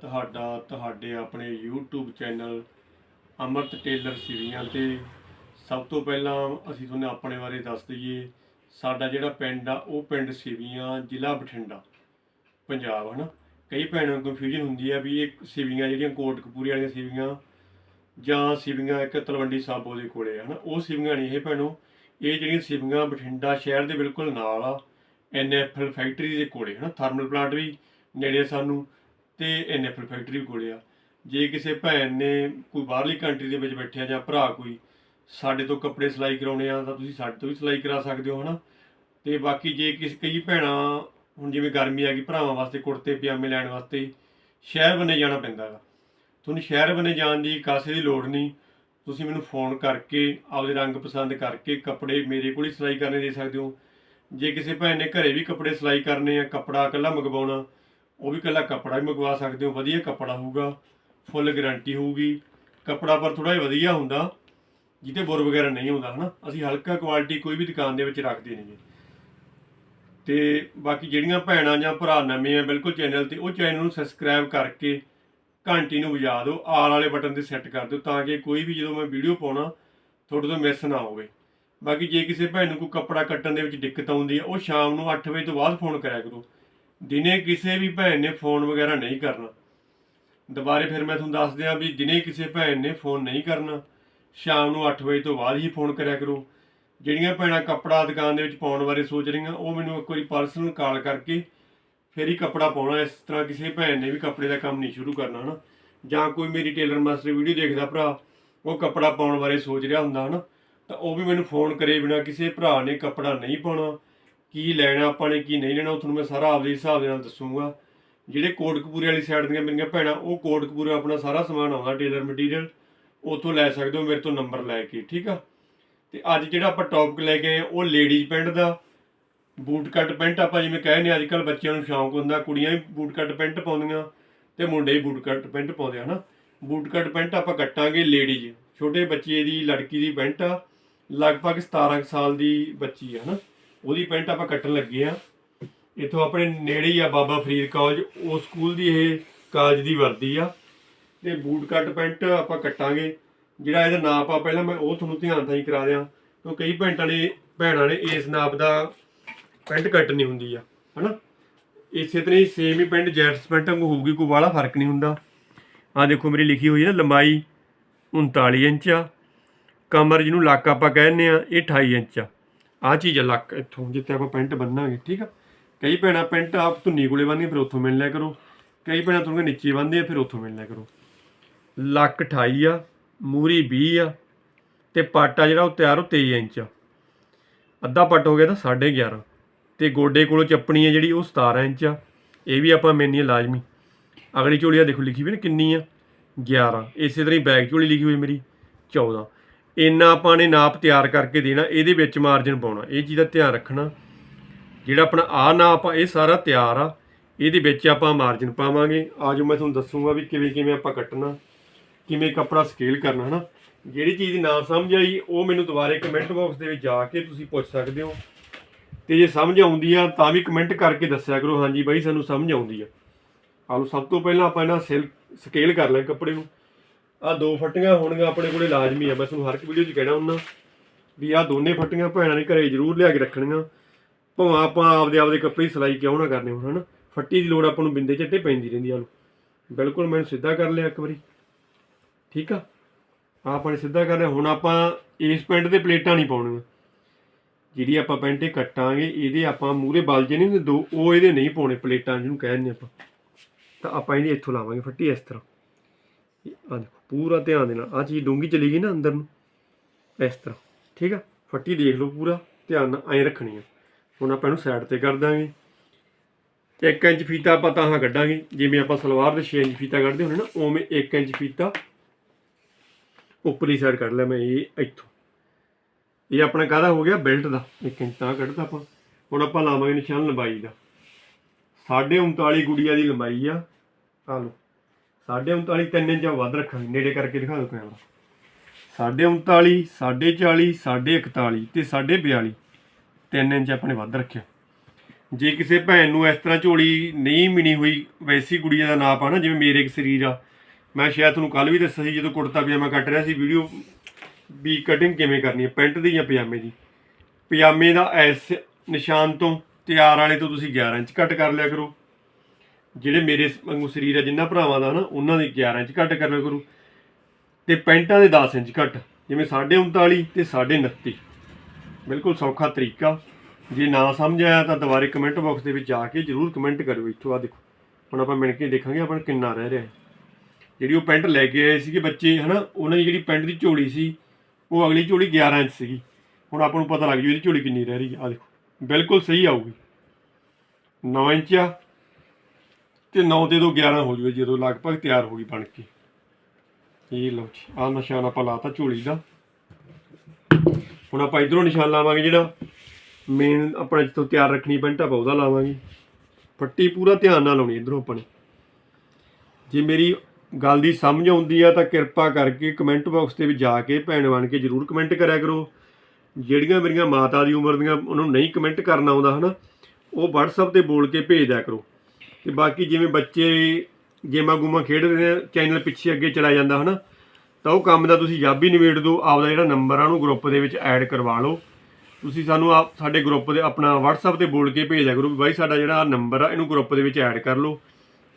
ਤੁਹਾਡਾ, ਤੁਹਾਡੇ ਆਪਣੇ YouTube ਚੈਨਲ ਅਮਰਤ ਟੇਲਰ ਸਿਰੀਆਂ ਤੇ ਸਭ ਤੋਂ ਪਹਿਲਾਂ ਅਸੀਂ ਤੁਹਾਨੂੰ ਆਪਣੇ ਬਾਰੇ ਦੱਸ ਦਈਏ, ਸਾਡਾ ਜਿਹੜਾ ਪਿੰਡ ਆ, ਉਹ ਪਿੰਡ ਸਿਵੀਆਂ ਜ਼ਿਲ੍ਹਾ ਬਠਿੰਡਾ, ਪੰਜਾਬ, ਹਨਾ? ਕਈ ਭੈਣਾਂ ਨੂੰ ਕਨਫਿਊਜ਼ਨ ਹੁੰਦੀ ਆ ਵੀ ਇਹ ਸਿਵੀਆਂ ਜਿਹੜੀਆਂ ਕੋਟਕਪੂਰੇ ਵਾਲੀਆਂ ਸਿਵੀਆਂ ਜਾਂ ਸਿਵੀਆਂ ਇੱਕ ਤਲਵੰਡੀ ਸਾਬੋ ਦੇ ਕੋਲੇ ਆ, ਹਨਾ? ਉਹ ਸਿਵੀਆਂ ਨਹੀਂ ਇਹ ਭੈਣੋ, ਇਹ ਜਿਹੜੀਆਂ ਸਿਵੀਆਂ ਬਠਿੰਡਾ ਸ਼ਹਿਰ ਦੇ ਬਿਲਕੁਲ ਨਾਲ ਆ ਐਨਐਫਐਲ ਫੈਕਟਰੀ ਦੇ ਕੋਲੇ, ਹਨਾ? ਥਰਮਲ ਪਲਾਂਟ ਵੀ ਨੇੜੇ ਸਾਨੂੰ ਤੇ ਐਨਐਫਐਲ ਫੈਕਟਰੀ ਵੀ ਕੋਲੇ ਆ। ਜੇ ਕਿਸੇ ਭੈਣ ਨੇ ਕੋਈ ਬਾਹਰਲੀ ਕੰਟਰੀ ਦੇ ਵਿੱਚ ਬੈਠਿਆ ਜਾਂ ਭਰਾ ਕੋਈ, ਸਾਡੇ ਤੋਂ ਕੱਪੜੇ ਸਿਲਾਈ ਕਰਾਉਣੇ ਆ ਤਾਂ ਤੁਸੀਂ ਸਾਡੇ ਤੋਂ ਵੀ ਸਿਲਾਈ ਕਰਾ ਸਕਦੇ ਹੋ, ਹਨਾ? ਤੇ ਬਾਕੀ ਜੇ ਕਿਸ, ਕਈ ਭੈਣਾਂ, ਹੁਣ ਜਿਵੇਂ ਗਰਮੀ ਆ ਗਈ, ਭਰਾਵਾਂ ਵਾਸਤੇ ਕੁੜਤੇ, ਪਜਾਮੇ ਲੈਣ ਵਾਸਤੇ ਸ਼ਹਿਰ ਬੰਨੇ ਜਾਣਾ ਪੈਂਦਾ ਗਾ ਤੁਹਾਨੂੰ ਸ਼ਹਿਰ ਬੰਨੇ ਜਾਣ ਦੀ ਕਾਸੇ ਦੀ ਲੋੜ ਨਹੀਂ। ਤੁਸੀਂ ਮੈਨੂੰ ਫੋਨ ਕਰਕੇ, ਆਪਦੇ ਰੰਗ ਪਸੰਦ ਕਰਕੇ ਕੱਪੜੇ ਮੇਰੇ ਕੋਲ ਹੀ ਸਿਲਾਈ ਕਰਨੇ ਦੇ ਸਕਦੇ ਹੋ। ਜੇ ਕਿਸੇ ਭੈਣ ਨੇ ਘਰੇ ਵੀ ਕੱਪੜੇ ਸਿਲਾਈ ਕਰਨੇ ਆ, ਕੱਪੜਾ ਇਕੱਲਾ ਮੰਗਵਾਉਣਾ ਉਹ ਵੀ ਇਕੱਲਾ ਕੱਪੜਾ ਵੀ ਮੰਗਵਾ ਸਕਦੇ ਹੋ, ਵਧੀਆ ਕੱਪੜਾ ਹੋਊਗਾ ਫੁੱਲ ਗਾਰੰਟੀ ਹੋਊਗੀ। ਕੱਪੜਾ ਪਰ ਥੋੜਾ ਜਿਹਾ ਵਧੀਆ ਹੁੰਦਾ, ਜਿਹਦੇ ਬੁਰ ਵਗੈਰਾ ਨਹੀਂ ਹੁੰਦਾ ਹਨਾ? ਅਸੀਂ ਹਲਕਾ ਕੁਆਲਿਟੀ ਕੋਈ ਵੀ ਦੁਕਾਨ ਦੇ ਵਿੱਚ ਰੱਖਦੇ ਨਹੀਂ ਤੇ ਬਾਕੀ ਜਿਹੜੀਆਂ ਭੈਣਾਂ ਜਾਂ ਭਰਾ ਨਵੇਂ ਆ, ਬਿਲਕੁਲ ਚੈਨਲ ਤੇ, ਉਹ ਚੈਨਲ ਨੂੰ ਸਬਸਕ੍ਰਾਈਬ ਕਰਕੇ ਘੰਟੀ ਨੂੰ ਵਜਾ ਦਿਓ, ਆਲ ਵਾਲੇ ਬਟਨ ਤੇ ਸੈੱਟ ਕਰ ਦਿਓ, ਤਾਂ ਕਿ ਕੋਈ ਵੀ ਜਦੋਂ ਮੈਂ ਵੀਡੀਓ ਪਾਉਣਾ, ਤੁਹਾਡੇ ਤੋਂ ਮਿਸ ਨਾ ਹੋਵੇ। ਬਾਕੀ ਜੇ ਕਿਸੇ ਭੈਣ ਨੂੰ ਕੋਈ ਕੱਪੜਾ ਕੱਟਣ ਦੇ ਵਿੱਚ ਦਿੱਕਤ ਆਉਂਦੀ ਹੈ ਉਹ ਸ਼ਾਮ ਨੂੰ 8 ਵਜੇ ਤੋਂ ਬਾਅਦ ਫੋਨ ਕਰਿਆ ਕਰੋ। ਦਿਨੇ ਕਿਸੇ ਵੀ ਭੈਣ ਨੇ ਫੋਨ ਵਗੈਰਾ ਨਹੀਂ ਕਰਨਾ। ਦੁਬਾਰੇ ਫਿਰ ਮੈਂ ਤੁਹਾਨੂੰ ਦੱਸ ਦਿਆਂ ਵੀ ਦਿਨੇ ਕਿਸੇ ਭੈਣ ਨੇ ਫੋਨ ਨਹੀਂ ਕਰਨਾ। ਸ਼ਾਮ ਨੂੰ 8 ਵਜੇ ਤੋਂ ਬਾਅਦ ਹੀ ਫੋਨ ਕਰਿਆ ਕਰੋ। ਜਿਹੜੀਆਂ ਭੈਣਾਂ ਕੱਪੜਾ ਦੁਕਾਨ ਦੇ ਵਿੱਚ ਪਾਉਣ ਬਾਰੇ ਸੋਚ ਰਹੀਆਂ, ਉਹ ਮੈਨੂੰ ਇੱਕ ਵਾਰੀ ਪਰਸਨਲ ਕਾਲ ਕਰਕੇ ਫਿਰ ਹੀ ਕੱਪੜਾ ਪਾਉਣਾ, ਇਸ ਤਰ੍ਹਾਂ ਕਿਸੇ ਭੈਣ ਨੇ ਵੀ ਕੱਪੜੇ ਦਾ ਕੰਮ ਨਹੀਂ ਸ਼ੁਰੂ ਕਰਨਾ, ਹਨਾ? ਜਾਂ ਕੋਈ ਮੇਰੀ ਟੇਲਰ ਮਾਸਟਰ ਵੀਡੀਓ ਦੇਖਦਾ ਭਰਾ, ਉਹ ਕੱਪੜਾ ਪਾਉਣ ਬਾਰੇ ਸੋਚ ਰਿਹਾ ਹੁੰਦਾ, ਹਨਾ? ਤਾਂ ਉਹ ਵੀ ਮੈਨੂੰ ਫੋਨ ਕਰੇ ਬਿਨਾ ਕਿਸੇ ਭਰਾ ਨੇ ਕੱਪੜਾ ਨਹੀਂ ਪਾਉਣਾ। ਕੀ ਲੈਣਾ ਆਪਾਂ ਨੇ, ਕੀ ਨਹੀਂ ਲੈਣਾ, ਉਹ ਤੁਹਾਨੂੰ ਮੈਂ ਸਾਰਾ ਆਪਦੇ ਹਿਸਾਬ ਦੇ ਨਾਲ ਦੱਸੂਗਾ। ਜਿਹੜੇ ਕੋਟਕਪੂਰੇ ਵਾਲੀ ਸਾਈਡ ਦੀਆਂ ਮੇਰੀਆਂ ਭੈਣਾਂ, ਉਹ ਕੋਟਕਪੂਰੇ ਆਪਣਾ ਸਾਰਾ ਸਮਾਨ ਆਉਂਦਾ ਟੇਲਰ ਮਟੀਰੀਅਲ ਉੱਥੋਂ ਲੈ ਸਕਦੇ ਹੋ, ਮੇਰੇ ਤੋਂ ਨੰਬਰ ਲੈ ਕੇ, ਠੀਕ ਆ? ਤੇ ਅੱਜ ਜਿਹੜਾ ਆਪਾਂ ਟੌਪਿਕ ਲੈ ਕੇ ਆਏ ਉਹ ਲੇਡੀਜ਼ ਪੈਂਟ ਦਾ। ਬੂਟ ਕੱਟ ਪੈਂਟ ਆਪਾਂ ਜਿਵੇਂ ਕਹਿੰਦੇ ਅੱਜ ਕੱਲ ਬੱਚਿਆਂ ਨੂੰ ਸ਼ੌਂਕ ਹੁੰਦਾ, ਕੁੜੀਆਂ ਵੀ ਬੂਟ ਕੱਟ ਪੈਂਟ ਪਾਉਂਦੀਆਂ ਤੇ ਮੁੰਡੇ ਵੀ ਬੂਟ ਕੱਟ ਪੈਂਟ ਪਾਉਂਦੇ ਆ, ਹਨਾ? ਬੂਟ ਕੱਟ ਪੈਂਟ ਆਪਾਂ ਕੱਟਾਂਗੇ ਲੇਡੀਜ਼ ਛੋਟੇ ਬੱਚੇ ਦੀ, ਲੜਕੀ ਦੀ ਪੈਂਟ ਆ, ਲਗਭਗ 17 ਕੁ ਸਾਲ ਦੀ ਬੱਚੀ ਆ, ਹਨਾ? ਉਹਦੀ ਪੈਂਟ ਆਪਾਂ ਕੱਟਣ ਲੱਗੇ ਆ। ਇੱਥੋਂ ਆਪਣੇ ਨੇੜੇ ਹੀ ਆ ਬਾਬਾ ਫਰੀਦ ਕਾਲਜ, ਉਹ ਸਕੂਲ ਦੀ ਇਹ ਕਾਲਜ ਦੀ ਵਰਦੀ ਆ। ਤੇ ਬੂਟ ਕੱਟ ਪੈਂਟ ਆਪਾਂ ਕੱਟਾਂਗੇ। ਜਿਹੜਾ ਇਹਦਾ ਨਾਪ ਆ, ਪਹਿਲਾਂ ਮੈਂ ਉਹ ਤੁਹਾਨੂੰ ਧਿਆਨ ਤਾਂ ਹੀ ਕਰਾ ਦਿਆਂ। ਕਿਉਂ ਕਈ ਪੈਂਟਾਂ ਨੇ, ਭੈਣਾਂ ਨੇ ਇਸ ਨਾਪ ਦਾ ਪੈਂਟ ਕੱਟਣੀ ਹੁੰਦੀ ਆ, ਹਨਾ? ਇਸੇ ਤਰ੍ਹਾਂ ਹੀ ਸੇਮ ਹੀ ਪੈਂਟ ਜੈਂਟਸ ਪੈਂਟ ਵਾਂਗੂ ਹੋਊਗੀ, ਕੋਈ ਵਾਲਾ ਫ਼ਰਕ ਨਹੀਂ ਹੁੰਦਾ। ਆ ਦੇਖੋ ਮੇਰੀ ਲਿਖੀ ਹੋਈ ਹੈ ਨਾ ਲੰਬਾਈ 39 ਇੰਚ ਆ। ਕਮਰ ਜਿਹਨੂੰ ਲੱਕ ਆਪਾਂ ਕਹਿੰਦੇ ਆ, ਇਹ 28 ਇੰਚ ਆ। ਆ ਚੀਜ਼ ਆ, ਲੱਕ ਇੱਥੋਂ, ਜਿੱਥੇ ਆਪਾਂ ਪੈਂਟ ਬੰਨਾਂਗੇ, ਠੀਕ ਆ? ਕਈ ਭੈਣਾਂ ਪੈਂਟ ਆਪ ਧੁੰਨੀ ਕੋਲੇ ਬੰਨ੍ਹਦੀਆਂ, ਫਿਰ ਉੱਥੋਂ ਮਿਲ ਲਿਆ ਕਰੋ। ਕਈ ਭੈਣਾਂ ਤੁਹਾਨੂੰ ਨੀਚੇ ਬੰਨ੍ਹਦੇ ਫਿਰ ਉੱਥੋਂ ਮਿਲ ਲਿਆ ਕਰੋ। ਲੱਕ 28 ਆ, ਮੂਰੀ 20 ਆ, ਤੇ ਪਾਟਾ ਜਿਹੜਾ ਉਹ ਤਿਆਰ, ਉਹ 23 ਇੰਚ ਆ। ਅੱਧਾ ਪੱਟ ਹੋ ਗਿਆ ਤਾਂ 11.5 ਤੇ ਗੋਡੇ ਕੋਲੋਂ ਚੱਪਣੀ ਆ ਜਿਹੜੀ, ਉਹ 17 ਇੰਚ ਆ। ਇਹ ਵੀ ਆਪਾਂ ਮੈਨੀ ਲਾਜ਼ਮੀ। ਅਗਲੀ ਝੋਲੀ ਆ ਦੇਖੋ, ਲਿਖੀ ਵੀ ਨਾ ਕਿੰਨੀ ਆ। 11 ਇਸੇ ਤਰ੍ਹਾਂ ਹੀ ਬੈਕ ਝੋਲੀ ਲਿਖੀ ਹੋਈ ਮੇਰੀ 14 ਇੰਨਾ ਆਪਾਂ ਨੇ ਨਾਪ ਤਿਆਰ ਕਰਕੇ ਦੇਣਾ, ਇਹਦੇ ਵਿੱਚ ਮਾਰਜਨ ਪਾਉਣਾ। ਇਹ ਚੀਜ਼ ਦਾ ਧਿਆਨ ਰੱਖਣਾ। ਜਿਹੜਾ ਆਪਣਾ ਆ ਨਾਪ ਆ, ਇਹ ਸਾਰਾ ਤਿਆਰ ਆ। ਇਹਦੇ ਵਿੱਚ ਆਪਾਂ ਮਾਰਜਨ ਪਾਵਾਂਗੇ। ਆਜੋ ਮੈਂ ਤੁਹਾਨੂੰ ਦੱਸੂਗਾ ਵੀ ਕਿਵੇਂ ਕਿਵੇਂ ਆਪਾਂ ਕੱਟਣਾ, ਕਿਵੇਂ ਕੱਪੜਾ ਸਕੇਲ ਕਰਨਾ, ਹਨਾ। ਜਿਹੜੀ ਚੀਜ਼ ਨਾ ਸਮਝ ਆਈ, ਉਹ ਮੈਨੂੰ ਦੁਬਾਰੇ ਕਮੈਂਟ ਬਾਕਸ ਦੇ ਵਿੱਚ ਜਾ ਕੇ ਤੁਸੀਂ ਪੁੱਛ ਸਕਦੇ ਹੋ। ਤੇ ਜੇ ਸਮਝ ਆਉਂਦੀ ਆ, ਤਾਂ ਵੀ ਕਮੈਂਟ ਕਰਕੇ ਦੱਸਿਆ ਕਰੋ। ਹਾਂਜੀ ਬਾਈ, ਸਾਨੂੰ ਸਮਝ ਆਉਂਦੀ ਆ। ਆਲੋ ਸਭ ਤੋਂ ਪਹਿਲਾਂ ਆਪਾਂ ਇਹਨਾਂ ਸਿਲ ਸਕੇਲ ਕਰ ਲੈ ਕੱਪੜੇ ਨੂੰ। ਆ ਦੋ ਫੱਟੀਆਂ ਹੋਣਗੀਆਂ ਆਪਣੇ ਕੋਲੇ ਲਾਜ਼ਮੀ ਆ। ਮੈਂ ਤੁਹਾਨੂੰ ਹਰ ਇੱਕ ਵੀਡੀਓ 'ਚ ਕਹਿਣਾ ਹੁੰਦਾ ਵੀ ਆ ਦੋਨੇ ਫੱਟੀਆਂ ਭੈਣਾਂ ਨੇ ਘਰੇ ਜ਼ਰੂਰ ਲਿਆ ਕੇ ਰੱਖਣੀਆਂ। ਭਾਵੇਂ ਆਪਾਂ ਆਪਦੇ ਆਪਦੇ ਕੱਪੜੇ ਸਿਲਾਈ ਕਿਉਂ ਨਾ ਕਰਨੇ ਹੋਣ, ਹਨਾ? ਫੱਟੀ ਦੀ ਲੋੜ ਆਪਾਂ ਨੂੰ ਬਿੰਦੇ ਚੱਟੇ ਪੈਂਦੀ ਰਹਿੰਦੀ ਆ ਲੋ ਬਿਲਕੁਲ ਮੈਨੂੰ ਸਿੱਧਾ ਕਰ ਲਿਆ ਇੱਕ ਵਾਰੀ। ਠੀਕ ਆ? ਆਹ ਆਪਾਂ ਨੇ ਸਿੱਧਾ ਕਰ ਲਿਆ। ਹੁਣ ਆਪਾਂ ਇਸ ਪੈਂਟ ਤੇ ਪਲੇਟਾਂ ਨਹੀਂ ਪਾਉਣੀਆਂ। ਜਿਹੜੀ ਆਪਾਂ ਪੈਂਟ ਇਹ ਕੱਟਾਂਗੇ, ਇਹਦੇ ਆਪਾਂ ਮੂਰੇ ਬਲ ਜੇ ਨਹੀਂ ਹੁੰਦੇ, ਦੋ ਉਹ ਇਹਦੇ ਨਹੀਂ ਪਾਉਣੇ ਪਲੇਟਾਂ ਜਿਹਨੂੰ ਕਹਿੰਦੇ ਆਪਾਂ। ਤਾਂ ਆਪਾਂ ਇਹਦੀ ਇੱਥੋਂ ਲਾਵਾਂਗੇ ਫੱਟੀ ਇਸ ਤਰ੍ਹਾਂ। ਆ ਦੇਖੋ, ਪੂਰਾ ਧਿਆਨ ਦੇਣਾ। ਆ ਚੀਜ਼ ਡੂੰਗੀ ਚਲੀ ਗਈ ਨਾ ਅੰਦਰ ਨੂੰ। ਇਸ ਤਰ੍ਹਾਂ। ਠੀਕ ਆ? ਫੱਟੀ ਦੇਖ ਲਓ ਪੂਰਾ। ਧਿਆਨ ਨਾਲ ਐਂ ਰੱਖਣੀ ਆ। ਹੁਣ ਆਪਾਂ ਇਹਨੂੰ ਸਾਈਡ ਤੇ ਕਰ ਦਾਂਗੇ। 1 ਇੰਚ ਫੀਤਾ ਆਪਾਂ ਤਾਂ ਕੱਢਾਂਗੇ। ਜਿਵੇਂ ਆਪਾਂ ਸਲਵਾਰ ਦੇ 6 ਇੰਚ ਫੀਤਾ ਕੱਢਦੇ ਹੁੰਦੇ ਨਾ, ਉਵੇਂ 1 ਇੰਚ ਫੀਤਾ ਉੱਪਰਲੀ ਸਾਈਡ ਕੱਢ ਲਿਆ ਮੈਂ ਇਹ ਇੱਥੋਂ। ਇਹ ਆਪਣਾ ਕਾਹਦਾ ਹੋ ਗਿਆ? ਬੈਲਟ ਦਾ। 1 ਇੰਚ ਤਾਂ ਕੱਢਦਾ ਆਪਾਂ। ਹੁਣ ਆਪਾਂ ਲਾਵਾਂਗੇ ਨਿਸ਼ਾਨ ਲੰਬਾਈ ਦਾ। 39.5 ਗੁੜੀਆ ਦੀ ਲੰਬਾਈ ਆ। ਆ ਲਓ। 39.5 3 ਇੰਚ ਵੱਧ ਰੱਖਾਂਗੇ, ਨੇੜੇ ਕਰਕੇ ਦਿਖਾ ਦਿਓ ਕੈਮਰਾ 39.5 40.5 41 ਤੇ 42 3 ਇੰਚ ਆਪਣੇ ਵੱਧ ਰੱਖਿਆ। ਜੇ ਕਿਸੇ ਭੈਣ ਨੂੰ ਇਸ ਤਰ੍ਹਾਂ ਝੋਲੀ ਨਹੀਂ ਮਿਣੀ ਹੋਈ, ਵੈਸੀ ਗੁੜੀਆ ਦਾ ਨਾਪ ਆ ਨਾ, ਜਿਵੇਂ ਮੇਰੇ ਇੱਕ ਸਰੀਰ ਆ। ਮੈਂ ਸ਼ਾਇਦ ਤੁਹਾਨੂੰ ਕੱਲ ਵੀ ਦੱਸਿਆ ਸੀ, ਜਦੋਂ ਕੁੜਤਾ ਪਜਾਮਾ ਕੱਟ ਰਿਹਾ ਸੀ, ਵੀਡੀਓ ਵੀ ਕਟਿੰਗ ਕਿਵੇਂ ਕਰਨੀ ਹੈ ਪੈਂਟ ਦੀ ਜਾਂ ਪਜਾਮੇ ਦੀ? ਪਜਾਮੇ ਦਾ ਐਸ ਨਿਸ਼ਾਨ ਤੋਂ ਤਿਆਰ ਵਾਲੇ ਤੋਂ ਤੁਸੀਂ 11 ਇੰਚ ਕੱਟ ਕਰ ਲਿਆ ਕਰੋ। ਜਿਹੜੇ ਮੇਰੇ ਵਾਂਗੂ ਸਰੀਰ ਆ, ਜਿੰਨਾ ਭਰਾਵਾਂ ਦਾ ਨਾ ਉਹਨਾਂ ਦੇ 11 ਇੰਚ ਘੱਟ ਕਰ ਲਿਆ ਕਰੋ। ਤੇ ਪੈਂਟਾਂ ਦੇ 10 ਇੰਚ ਘੱਟ, ਜਿਵੇਂ 39 ਤੇ 29 ਬਿਲਕੁਲ ਸੌਖਾ ਤਰੀਕਾ। ਜੇ ਨਾ ਸਮਝ ਆਇਆ ਤਾਂ ਦੁਬਾਰੇ ਕਮੈਂਟ ਬਾਕਸ ਦੇ ਵਿੱਚ ਜਾ ਕੇ ਜਰੂਰ ਕਮੈਂਟ ਕਰਿਓ ਇੱਥੋਂ ਆ ਦੇਖੋ। ਹੁਣ ਆਪਾਂ ਮਿਣ ਕੇ ਦੇਖਾਂਗੇ ਆਪਣਾ ਕਿੰਨਾ ਰਹਿ ਰਿਹਾ ਹੈ। ਜਿਹੜੀ ਉਹ ਪੈਂਟ ਲੈ ਕੇ ਆਏ ਸੀਗੇ ਬੱਚੇ, ਹਨਾ, ਉਹਨਾਂ ਦੀ ਜਿਹੜੀ ਪੈਂਟ ਦੀ ਝੋਲੀ ਸੀ, ਉਹ ਅਗਲੀ ਝੋਲੀ 11 ਇੰਚ ਸੀਗੀ। ਹੁਣ ਆਪਾਂ ਨੂੰ ਪਤਾ ਲੱਗ ਜੂ ਇਹਦੀ ਝੋਲੀ ਕਿੰਨੀ ਰਹਿ ਰਹੀ ਹੈ। ਆ ਦੇਖੋ, ਬਿਲਕੁਲ ਸਹੀ ਆਊਗੀ। 9 ਇੰਚ ਆ ਤੇ 9 ਤੇ ਦੋ 11 ਹੋ ਜੂਵੇ ਜਦੋਂ ਲਗਭਗ ਤਿਆਰ ਹੋ ਗਈ ਬਣ ਕੇ। ਇਹ ਲਓ ਜੀ, ਆਹ ਨਿਸ਼ਾਨ ਆਪਾਂ ਲਾਤਾ ਝੋਲੀ ਦਾ। ਹੁਣ ਆਪਾਂ ਇਧਰੋਂ ਨਿਸ਼ਾਨ ਲਾਵਾਂਗੇ ਜਿਹੜਾ ਮੇਨ ਆਪਣਾ ਜਿੱਥੋਂ ਤਿਆਰ ਰੱਖਣੀ ਪੈਂਟ ਆਪਾਂ ਉਹਦਾ ਲਾਵਾਂਗੇ। ਪੱਟੀ ਪੂਰਾ ਧਿਆਨ ਨਾਲ ਲਾਉਣੀ ਇਧਰੋਂ ਆਪਾਂ ਨੇ। ਜੇ ਮੇਰੀ ਗੱਲ ਦੀ ਸਮਝ ਆਉਂਦੀ ਆ ਤਾਂ ਕਿਰਪਾ ਕਰਕੇ ਕਮੈਂਟ ਬਾਕਸ 'ਤੇ ਵੀ ਜਾ ਕੇ ਭੈਣ ਬਣ ਕੇ ਜਰੂਰ ਕਮੈਂਟ ਕਰਿਆ ਕਰੋ। ਜਿਹੜੀਆਂ ਮੇਰੀਆਂ ਮਾਤਾ ਦੀ ਉਮਰ ਦੀਆਂ, ਉਹਨੂੰ ਨਹੀਂ ਕਮੈਂਟ ਕਰਨਾ ਆਉਂਦਾ ਹਨਾ, ਉਹ WhatsApp ਤੇ ਬੋਲ ਕੇ ਭੇਜ ਦਿਆ ਕਰੋ। ਤੇ ਬਾਕੀ ਜਿਵੇਂ ਬੱਚੇ ਗੇਮਾਂ ਗੂਮਾਂ ਖੇਡਦੇ ਨੇ ਚੈਨਲ ਪਿੱਛੇ ਅੱਗੇ ਚਲਾ ਜਾਂਦਾ, ਹਨਾ? ਤਾਂ ਉਹ ਕੰਮ ਦਾ ਤੁਸੀਂ ਜੱਬ ਹੀ ਨਿਬੇੜ ਦਿਓ ਆਪਦਾ ਜਿਹੜਾ ਨੰਬਰ ਆ, ਉਹਨੂੰ ਗਰੁੱਪ ਦੇ ਵਿੱਚ ਐਡ ਕਰਵਾ ਲਓ। ਤੁਸੀਂ ਸਾਨੂੰ ਆਪ, ਸਾਡੇ ਗਰੁੱਪ ਦੇ ਆਪਣਾ WhatsApp ਤੇ ਬੋਲ ਕੇ ਭੇਜਿਆ ਕਰੋ ਵੀ ਬਾਈ, ਸਾਡਾ ਜਿਹੜਾ ਨੰਬਰ ਆ, ਇਹਨੂੰ ਗਰੁੱਪ ਦੇ ਵਿੱਚ ਐਡ ਕਰ ਲਓ,